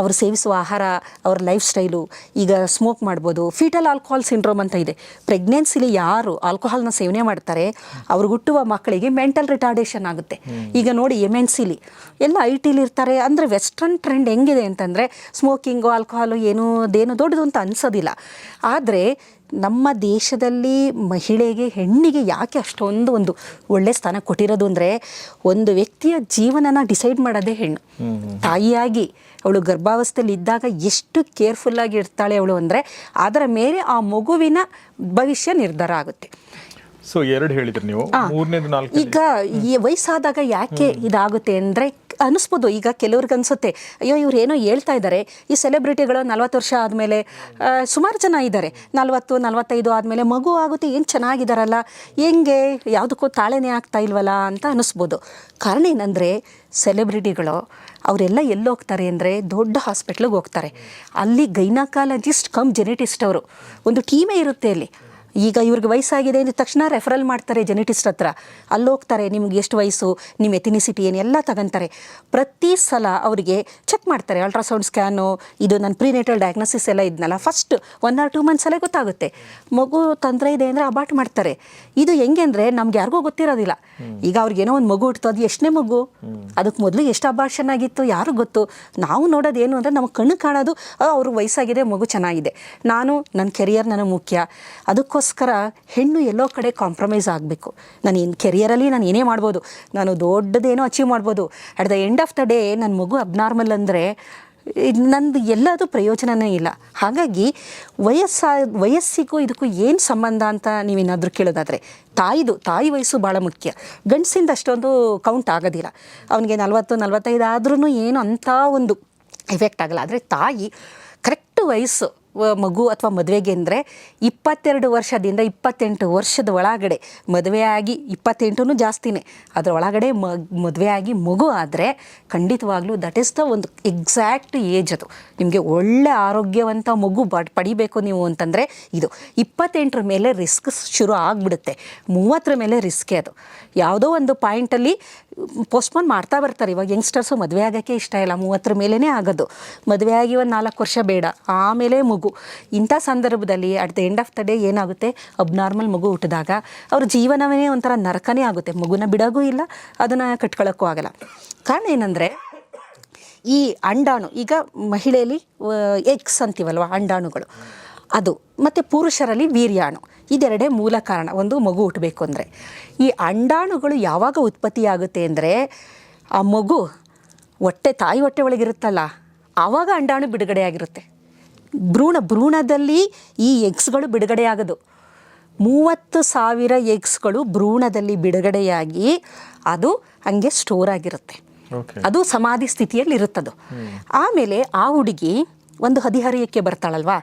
ಅವರು ಸೇವಿಸುವ ಆಹಾರ, ಅವ್ರ ಲೈಫ್ ಸ್ಟೈಲು ಈಗ ಸ್ಮೋಕ್ ಮಾಡ್ಬೋದು ಫೀಟಲ್ ಆಲ್ಕೋಹಾಲ್ ಸಿಂಡ್ರೋಮ್ ಅಂತ ಇದೆ. ಪ್ರೆಗ್ನೆನ್ಸಿಲಿ ಯಾರು ಆಲ್ಕೋಹಾಲ್ನ ಸೇವನೆ ಮಾಡ್ತಾರೆ, ಅವ್ರಿಗೆ ಹುಟ್ಟುವ ಮಕ್ಕಳಿಗೆ ಮೆಂಟಲ್ ರಿಟಾರ್ಡೇಷನ್ ಆಗುತ್ತೆ. ಈಗ ನೋಡಿ ಎಂ ಎನ್ ಸಿಲಿ ಎಲ್ಲ ಐ ಟಿಲಿ ಇರ್ತಾರೆ, ಅಂದರೆ ವೆಸ್ಟರ್ನ್ ಟ್ರೆಂಡ್ ಹೆಂಗಿದೆ ಅಂತಂದರೆ ಸ್ಮೋಕಿಂಗು ಆಲ್ಕೋಹಾಲು ಏನೂ, ಅದೇನು ದೊಡ್ಡದು ಅಂತ ಅನಿಸೋದಿಲ್ಲ. ಆದರೆ ನಮ್ಮ ದೇಶದಲ್ಲಿ ಮಹಿಳೆಗೆ ಹೆಣ್ಣಿಗೆ ಯಾಕೆ ಅಷ್ಟೊಂದು ಒಂದು ಒಳ್ಳೆ ಸ್ಥಾನ ಕೊಟ್ಟಿರೋದು ಅಂದರೆ ಒಂದು ವ್ಯಕ್ತಿಯ ಜೀವನನ ಡಿಸೈಡ್ ಮಾಡೋದೇ ಹೆಣ್ಣು. ತಾಯಿಯಾಗಿ ಅವಳು ಗರ್ಭಾವಸ್ಥೆಯಲ್ಲಿ ಇದ್ದಾಗ ಎಷ್ಟು ಕೇರ್ಫುಲ್ಲಾಗಿ ಇರ್ತಾಳೆ ಅವಳು ಅಂದರೆ ಅದರ ಮೇಲೆ ಆ ಮಗುವಿನ ಭವಿಷ್ಯ ನಿರ್ಧಾರ ಆಗುತ್ತೆ. ಸೊ ಎರಡು ಹೇಳಿದ್ರಿ ನೀವು. ಈಗ ಈ ವಯಸ್ಸಾದಾಗ ಯಾಕೆ ಇದಾಗುತ್ತೆ ಅಂದರೆ ಅನಿಸ್ಬೋದು ಈಗ ಕೆಲವ್ರಿಗೆ ಅನಿಸುತ್ತೆ ಅಯ್ಯೋ ಇವ್ರು ಏನೋ ಹೇಳ್ತಾ ಇದ್ದಾರೆ ಈ ಸೆಲೆಬ್ರಿಟಿಗಳು ನಲ್ವತ್ತು ವರ್ಷ ಆದಮೇಲೆ ಸುಮಾರು ಜನ ಇದ್ದಾರೆ ನಲ್ವತ್ತು, ನಲವತ್ತೈದು ಆದಮೇಲೆ ಮಗು ಆಗುತ್ತೆ, ಏನು ಚೆನ್ನಾಗಿದ್ದಾರಲ್ಲ ಹೆಂಗೆ? ಯಾವುದಕ್ಕೂ ತಾಳೆನೇ ಆಗ್ತಾ ಇಲ್ವಲ್ಲ? ಅಂತ ಅನಿಸ್ಬೋದು ಕಾರಣ ಏನಂದರೆ, ಸೆಲೆಬ್ರಿಟಿಗಳು ಅವರೆಲ್ಲ ಎಲ್ಲಿ ಹೋಗ್ತಾರೆ ಅಂದರೆ ದೊಡ್ಡ ಹಾಸ್ಪಿಟ್ಲಿಗೆ ಹೋಗ್ತಾರೆ. ಅಲ್ಲಿ ಗೈನಾಕಾಲಜಿಸ್ಟ್ ಕಮ್ ಜೆನೆಟಿಸ್ಟ್ ಅವರು. ಒಂದು ಟೀಮೇ ಇರುತ್ತೆ ಅಲ್ಲಿ. ಈಗ ಇವ್ರಿಗೆ ವಯಸ್ಸಾಗಿದೆ ಅಂದ ತಕ್ಷಣ ರೆಫರಲ್ ಮಾಡ್ತಾರೆ ಜೆನೆಟಿಸ್ಟ್ ಹತ್ರ. ಅಲ್ಲೋಗ್ತಾರೆ ನಿಮ್ಗೆ ಎಷ್ಟು ವಯಸ್ಸು ನಿಮ್ಮ ಎಥಿನಿಸಿಟಿ ಏನು ಎಲ್ಲ ತಗೊಂತಾರೆ. ಪ್ರತಿ ಸಲ ಅವರಿಗೆ ಚೆಕ್ ಮಾಡ್ತಾರೆ ಅಲ್ಟ್ರಾಸೌಂಡ್ ಸ್ಕ್ಯಾನು ಇದು ನನ್ನ ಪ್ರಿನೇಟಲ್ ಡಯಾಗ್ನೋಸಿಸ್ ಎಲ್ಲ ಇದ್ನಲ್ಲ ಫಸ್ಟ್ ಒನ್ ಆರ್ ಟೂ ಮಂತ್ಸಲ್ಲೇ ಗೊತ್ತಾಗುತ್ತೆ. ಮಗು ತೊಂದರೆ ಇದೆ ಅಂದರೆ ಅಬಾಟ್ ಮಾಡ್ತಾರೆ. ಇದು ಹೆಂಗೆ ಅಂದರೆ ನಮ್ಗೆ ಯಾರಿಗೂ ಗೊತ್ತಿರೋದಿಲ್ಲ. ಈಗ ಅವ್ರಿಗೆ ಏನೋ ಒಂದು ಮಗು ಹುಟ್ಟಿತು ಅದು ಎಷ್ಟನೇ ಮಗು. ಅದಕ್ಕೆ ಮೊದಲು ಎಷ್ಟು ಅಬಾಷನ್ ಆಗಿತ್ತು ಯಾರು ಗೊತ್ತು. ನಾವು ನೋಡೋದು ಏನು ಅಂದರೆ ನಮಗೆ ಕಣ್ಣು ಕಾಣೋದು ಅವ್ರಿಗೆ ವಯಸ್ಸಾಗಿದೆ ಮಗು ಚೆನ್ನಾಗಿದೆ. ನಾನು ನನ್ನ ಕೆರಿಯರ್ ನನಗೆ ಮುಖ್ಯ. ಅದಕ್ಕೋಸ್ಕರ ಹೆಣ್ಣು ಎಲ್ಲೋ ಕಡೆ ಕಾಂಪ್ರಮೈಸ್ ಆಗಬೇಕು. ನಾನು ಏನು ಕೆರಿಯರಲ್ಲಿ ನಾನು ಏನೇ ಮಾಡ್ಬೋದು, ನಾನು ದೊಡ್ಡದೇನೋ ಅಚೀವ್ ಮಾಡ್ಬೋದು at the end of the day ನನ್ನ ಮಗು ಅಬ್ನಾರ್ಮಲ್ ಅಂದರೆ ನಂದು ಎಲ್ಲದೂ ಪ್ರಯೋಜನವೇ ಇಲ್ಲ. ಹಾಗಾಗಿ ವಯಸ್ಸಾ, ವಯಸ್ಸಿಗೂ ಇದಕ್ಕೂ ಏನು ಸಂಬಂಧ ಅಂತ ನೀವೇನಾದರೂ ಕೇಳೋದಾದರೆ, ತಾಯಿದು, ತಾಯಿ ವಯಸ್ಸು ಭಾಳ ಮುಖ್ಯ. ಗಂಡಸಿಂದ ಅಷ್ಟೊಂದು ಕೌಂಟ್ ಆಗೋದಿಲ್ಲ. ಅವನಿಗೆ ನಲವತ್ತು, ನಲವತ್ತೈದು ಆದ್ರೂ ಏನು ಅಂಥ ಒಂದು ಎಫೆಕ್ಟ್ ಆಗಲ್ಲ. ಆದರೆ ತಾಯಿ ಕರೆಕ್ಟ್ ವಯಸ್ಸು ಮಗು ಅಥವಾ ಮದುವೆಗೆ ಅಂದರೆ ಇಪ್ಪತ್ತೆರಡು ವರ್ಷದಿಂದ ಇಪ್ಪತ್ತೆಂಟು ವರ್ಷದ ಒಳಗಡೆ. ಮದುವೆಯಾಗಿ ಇಪ್ಪತ್ತೆಂಟು ಜಾಸ್ತಿನೇ. ಅದರ ಒಳಗಡೆ ಮ ಮದುವೆಯಾಗಿ ಮಗು ಆದರೆ ಖಂಡಿತವಾಗ್ಲೂ ದಟ್ ಈಸ್ ದ ಒಂದು ಎಕ್ಸಾಕ್ಟ್ ಏಜ್ ಅದು. ನಿಮಗೆ ಒಳ್ಳೆ ಆರೋಗ್ಯವಂತ ಮಗು ಪಡಿಬೇಕು ನೀವು ಅಂತಂದರೆ ಇದು. ಇಪ್ಪತ್ತೆಂಟರ ಮೇಲೆ ರಿಸ್ಕ್ ಶುರು ಆಗಿಬಿಡುತ್ತೆ. ಮೂವತ್ತರ ಮೇಲೆ ರಿಸ್ಕೇ ಅದು. ಯಾವುದೋ ಒಂದು ಪಾಯಿಂಟಲ್ಲಿ ಪೋಸ್ಟ್ಪೋನ್ ಮಾಡ್ತಾ ಬರ್ತಾರೆ. ಇವಾಗ ಯಂಗ್ಸ್ಟರ್ಸು ಮದುವೆ ಆಗೋಕ್ಕೆ ಇಷ್ಟ ಇಲ್ಲ. ಮೂವತ್ತರ ಮೇಲೇ ಆಗೋದು. ಮದುವೆ ಆಗಿ ಒಂದು ನಾಲ್ಕು ವರ್ಷ ಬೇಡ. ಆಮೇಲೆ ಮಗು. ಇಂಥ ಸಂದರ್ಭದಲ್ಲಿ at the end of the day ಏನಾಗುತ್ತೆ? ಅಬ್ನಾರ್ಮಲ್ ಮಗು ಹುಟ್ಟಿದಾಗ ಅವ್ರ ಜೀವನವೇ ಒಂಥರ ನರಕನೇ ಆಗುತ್ತೆ. ಮಗುನ ಬಿಡೋಗೂ ಇಲ್ಲ, ಅದನ್ನು ಕಟ್ಕೊಳ್ಳೋಕ್ಕೂ ಆಗಲ್ಲ. ಕಾರಣ ಏನಂದರೆ, ಈ ಅಂಡಾಣು, ಈಗ ಮಹಿಳೆಯಲ್ಲಿ ಎಗ್ಸ್ ಅಂತೀವಲ್ವ, ಅಂಡಾಣುಗಳು. ಅದು. ಮತ್ತು ಪುರುಷರಲ್ಲಿ ವೀರ್ಯಾಣು. ಇದೆರಡೇ ಮೂಲ ಕಾರಣ. ಒಂದು ಮಗು ಹುಟ್ಟಬೇಕು ಅಂದರೆ. ಈ ಅಂಡಾಣುಗಳು ಯಾವಾಗ ಉತ್ಪತ್ತಿಯಾಗುತ್ತೆ ಅಂದರೆ ಆ ಮಗು ಹೊಟ್ಟೆ ತಾಯಿ ಹೊಟ್ಟೆ ಒಳಗಿರುತ್ತಲ್ಲ ಆವಾಗ ಅಂಡಾಣು ಬಿಡುಗಡೆಯಾಗಿರುತ್ತೆ ಭ್ರೂಣ ಭ್ರೂಣದಲ್ಲಿ ಈ ಎಗ್ಸ್ಗಳು ಬಿಡುಗಡೆಯಾಗೋದು ಮೂವತ್ತು ಸಾವಿರ ಎಗ್ಸ್ಗಳು ಭ್ರೂಣದಲ್ಲಿ ಬಿಡುಗಡೆಯಾಗಿ ಅದು ಹಂಗೆ ಸ್ಟೋರ್ ಆಗಿರುತ್ತೆ. ಅದು ಸಮಾಧಿ ಸ್ಥಿತಿಯಲ್ಲಿ ಇರುತ್ತದು ಆಮೇಲೆ ಆ ಹುಡುಗಿ ಒಂದು ಹದಿಹರಿಯಕ್ಕೆ ಬರ್ತಾಳಲ್ವಾ?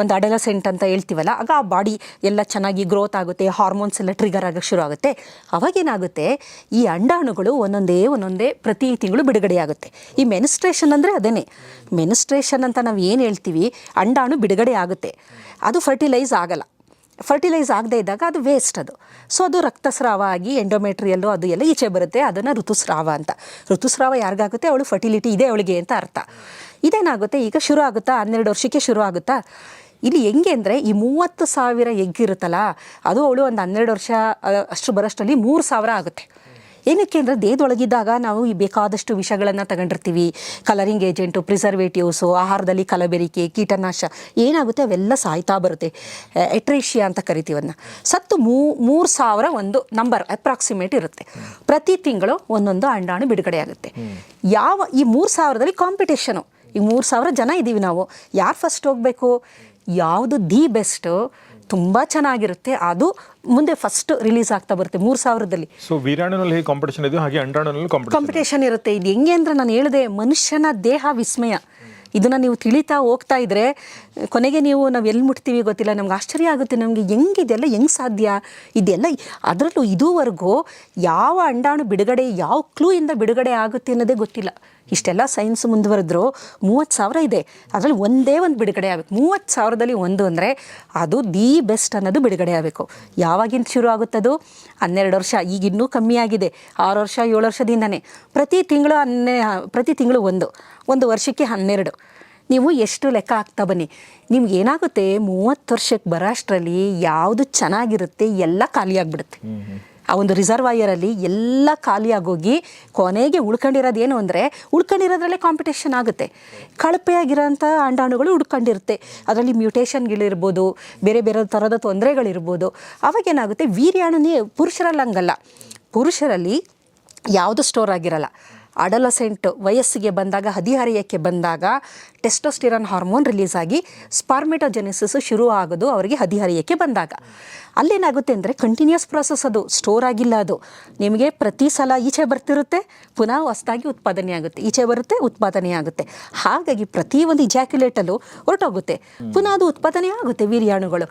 ಒಂದು ಅಡಲಸೆಂಟ್ ಅಂತ ಹೇಳ್ತೀವಲ್ಲ, ಆಗ ಆ ಬಾಡಿ ಎಲ್ಲ ಚೆನ್ನಾಗಿ ಗ್ರೋತ್ ಆಗುತ್ತೆ ಹಾರ್ಮೋನ್ಸ್ ಎಲ್ಲ ಟ್ರಿಗರ್ ಆಗೋಕ್ಕೆ ಶುರು ಆಗುತ್ತೆ. ಅವಾಗೇನಾಗುತ್ತೆ, ಈ ಅಂಡಾಣುಗಳು ಒಂದೊಂದೇ ಒಂದೊಂದೇ ಪ್ರತಿ ತಿಂಗಳು ಬಿಡುಗಡೆಯಾಗುತ್ತೆ ಈ ಮೆನಿಸ್ಟ್ರೇಷನ್ ಅಂದರೆ ಅದೇನೆ ಮೆನಿಸ್ಟ್ರೇಷನ್ ಅಂತ ನಾವು ಏನು ಹೇಳ್ತೀವಿ, ಅಂಡಾಣು ಬಿಡುಗಡೆ ಆಗುತ್ತೆ. ಅದು ಫರ್ಟಿಲೈಸ್ ಆಗಲ್ಲ. ಫರ್ಟಿಲೈಸ್ ಆಗದೇ ಇದ್ದಾಗ ಅದು ವೇಸ್ಟ್ ಅದು. ಸೊ ಅದು ರಕ್ತಸ್ರಾವ ಆಗಿ ಎಂಡೋಮೆಟ್ರಿಯಲ್ಲು ಅದು ಎಲ್ಲ ಈಚೆ ಬರುತ್ತೆ, ಅದನ್ನು ಋತುಸ್ರಾವ ಅಂತ. ಋತುಸ್ರಾವ ಯಾರಿಗಾಗುತ್ತೆ? ಅವಳು ಫರ್ಟಿಲಿಟಿ ಇದೆ ಅವಳಿಗೆ ಅಂತ ಅರ್ಥ. ಇದೇನಾಗುತ್ತೆ? ಈಗ ಶುರು ಆಗುತ್ತಾ? ಹನ್ನೆರಡು ವರ್ಷಕ್ಕೆ ಶುರು ಆಗುತ್ತಾ? ಇಲ್ಲಿ ಹೆಂಗೆ ಅಂದರೆ ಈ ಮೂವತ್ತು ಸಾವಿರ ಎಗ್ ಇರುತ್ತಲ್ಲ, ಅದು ಅವಳು ಒಂದು ಹನ್ನೆರಡು ವರ್ಷ, ಅಷ್ಟು ಬರೋಷ್ಟರಲ್ಲಿ ಮೂರು ಸಾವಿರ ಆಗುತ್ತೆ. ಏನಕ್ಕೆ ಅಂದರೆ ದೇಹದೊಳಗಿದ್ದಾಗ ನಾವು ಈ ಬೇಕಾದಷ್ಟು ವಿಷಗಳನ್ನು ತಗೊಂಡಿರ್ತೀವಿ. ಕಲರಿಂಗ್ ಏಜೆಂಟು ಪ್ರಿಸರ್ವೇಟಿವ್ಸು ಆಹಾರದಲ್ಲಿ ಕಲಬೆರಿಕೆ, ಕೀಟನಾಶ ಏನಾಗುತ್ತೆ ಅವೆಲ್ಲ ಸಾಯ್ತಾ ಬರುತ್ತೆ. ಎಟ್ರೇಷಿಯಾ ಅಂತ ಕರಿತೀವನ್ನ. ಸತ್ತು ಮೂ, ಮೂರು ಸಾವಿರ ಒಂದು ನಂಬರ್ ಅಪ್ರಾಕ್ಸಿಮೇಟ್ ಇರುತ್ತೆ. ಪ್ರತಿ ತಿಂಗಳು ಒಂದೊಂದು ಅಂಡಾಣು ಬಿಡುಗಡೆ ಆಗುತ್ತೆ. ಯಾವ, ಈ ಮೂರು ಸಾವಿರದಲ್ಲಿ ಕಾಂಪಿಟೇಷನು ಈ ಮೂರು ಸಾವಿರ ಜನ ಇದ್ದೀವಿ ನಾವು. ಯಾರು ಫಸ್ಟ್ ಹೋಗಬೇಕು? ಯಾವುದು ದಿ ಬೆಸ್ಟು ತುಂಬ ಚೆನ್ನಾಗಿರುತ್ತೆ. ಅದು ಮುಂದೆ ಫಸ್ಟ್ ರಿಲೀಸ್ ಆಗ್ತಾ ಬರುತ್ತೆ ಮೂರು ಸಾವಿರದಲ್ಲಿ. ಸೊ ವೀರಾಣುನಲ್ಲಿ ಹೇಗೆ ಕಾಂಪಿಟೇಷನ್ ಇದೆಯೋ ಹಾಗೆ ಅಂಡಾಣುನಲ್ಲಿ ಕಾಂಪಿಟೇಷನ್ ಕಾಂಪಿಟೇಷನ್ ಇರುತ್ತೆ. ಇದು ಹೆಂಗೆ ಅಂದ್ರೆ ನಾನು ಹೇಳಿದೆ ಮನುಷ್ಯನ ದೇಹ ವಿಸ್ಮಯ. ಇದನ್ನ ನೀವು ತಿಳಿತಾ ಹೋಗ್ತಾ ಇದ್ರೆ ಕೊನೆಗೆ ನೀವು ನಾವು ಎಲ್ಲಿ ಮುಟ್ತೀವಿ ಗೊತ್ತಿಲ್ಲ. ನಮ್ಗೆ ಆಶ್ಚರ್ಯ ಆಗುತ್ತೆ. ನಮಗೆ ಹೆಂಗೆ ಇದೆಲ್ಲ ಹೆಂಗೆ ಸಾಧ್ಯ? ಇದೆಲ್ಲ ಅದರಲ್ಲೂ ಇದುವರೆಗೂ ಯಾವ ಅಂಡಾಣು ಬಿಡುಗಡೆ ಯಾವ ಕ್ಲೂ ಇಂದ ಬಿಡುಗಡೆ ಆಗುತ್ತೆ ಅನ್ನೋದೇ ಗೊತ್ತಿಲ್ಲ. ಇಷ್ಟೆಲ್ಲ ಸೈನ್ಸ್ ಮುಂದುವರೆದ್ರು ಮೂವತ್ತು ಸಾವಿರ ಇದೆ. ಅದರಲ್ಲಿ ಒಂದೇ ಒಂದು ಬಿಡುಗಡೆ ಆಗಬೇಕು. ಮೂವತ್ತು ಸಾವಿರದಲ್ಲಿ ಒಂದು ಅಂದರೆ ಅದು ದಿ ಬೆಸ್ಟ್ ಅನ್ನೋದು ಬಿಡುಗಡೆ ಆಗಬೇಕು. ಯಾವಾಗಿಂದ ಶುರು ಆಗುತ್ತದು? ಹನ್ನೆರಡು ವರ್ಷ. ಈಗ ಇನ್ನೂ ಕಮ್ಮಿ ಆಗಿದೆ. ಆರು ವರ್ಷ, ಏಳು ವರ್ಷದಿಂದನೇ. ಪ್ರತಿ ತಿಂಗಳು ಹನ್ನೆ, ಪ್ರತಿ ತಿಂಗಳು ಒಂದು. ಒಂದು ವರ್ಷಕ್ಕೆ ಹನ್ನೆರಡು. ನೀವು ಎಷ್ಟು ಲೆಕ್ಕ ಹಾಕ್ತಾ ಬನ್ನಿ. ನಿಮ್ಗೆ ಏನಾಗುತ್ತೆ? ಮೂವತ್ತು ವರ್ಷಕ್ಕೆ ಬರೋ ಅಷ್ಟರಲ್ಲಿ ಯಾವುದು ಚೆನ್ನಾಗಿರುತ್ತೆ? ಎಲ್ಲ ಖಾಲಿಯಾಗ್ಬಿಡುತ್ತೆ ಆ ಒಂದು ರಿಸರ್ವಾಯರಲ್ಲಿ ಎಲ್ಲ ಖಾಲಿಯಾಗೋಗಿ ಕೊನೆಗೆ ಉಳ್ಕೊಂಡಿರೋದು ಏನು ಅಂದರೆ ಉಳ್ಕೊಂಡಿರೋದ್ರಲ್ಲೇ ಕಾಂಪಿಟೇಷನ್ ಆಗುತ್ತೆ. ಕಳಪೆಯಾಗಿರೋಂಥ ಅಂಡಾಣುಗಳು ಉಳ್ಕೊಂಡಿರುತ್ತೆ. ಅದರಲ್ಲಿ ಮ್ಯೂಟೇಷನ್ಗಳಿರ್ಬೋದು ಬೇರೆ ಬೇರೆ ಥರದ ತೊಂದರೆಗಳಿರ್ಬೋದು. ಅವಾಗೇನಾಗುತ್ತೆ ವೀರ್ಯಾಣುನೇ ಪುರುಷರಲ್ಲಿ ಹಂಗಲ್ಲ ಪುರುಷರಲ್ಲಿ ಯಾವುದು ಸ್ಟೋರ್ ಆಗಿರಲ್ಲ. ಅಡಲಸೆಂಟ್ ವಯಸ್ಸಿಗೆ ಬಂದಾಗ, ಹದಿಹರೆಯಕ್ಕೆ ಬಂದಾಗ ಟೆಸ್ಟೋಸ್ಟಿರನ್ ಹಾರ್ಮೋನ್ ರಿಲೀಸ್ ಆಗಿ ಸ್ಪಾರ್ಮೆಟೋಜೆನಿಸಿಸ್ ಶುರು ಆಗೋದು ಅವರಿಗೆ ಹದಿಹರೆಯಕ್ಕೆ ಬಂದಾಗ. ಅಲ್ಲೇನಾಗುತ್ತೆ ಅಂದರೆ ಕಂಟಿನ್ಯೂಸ್ ಪ್ರಾಸೆಸ್ ಅದು, ಸ್ಟೋರ್ ಆಗಿಲ್ಲ ಅದು. ನಿಮಗೆ ಪ್ರತಿ ಸಲ ಈಚೆ ಬರ್ತಿರುತ್ತೆ, ಪುನಃ ಹೊಸದಾಗಿ ಉತ್ಪಾದನೆ ಆಗುತ್ತೆ. ಈಚೆ ಬರುತ್ತೆ, ಉತ್ಪಾದನೆ ಆಗುತ್ತೆ. ಹಾಗಾಗಿ ಪ್ರತಿ ಒಂದು ಇಜಾಕ್ಯುಲೇಟಲ್ಲೂ ಹೊರಟೋಗುತ್ತೆ. ಪುನಃ ಅದು ಉತ್ಪಾದನೆ ಆಗುತ್ತೆ ವೀರ್ಯಾಣುಗಳು.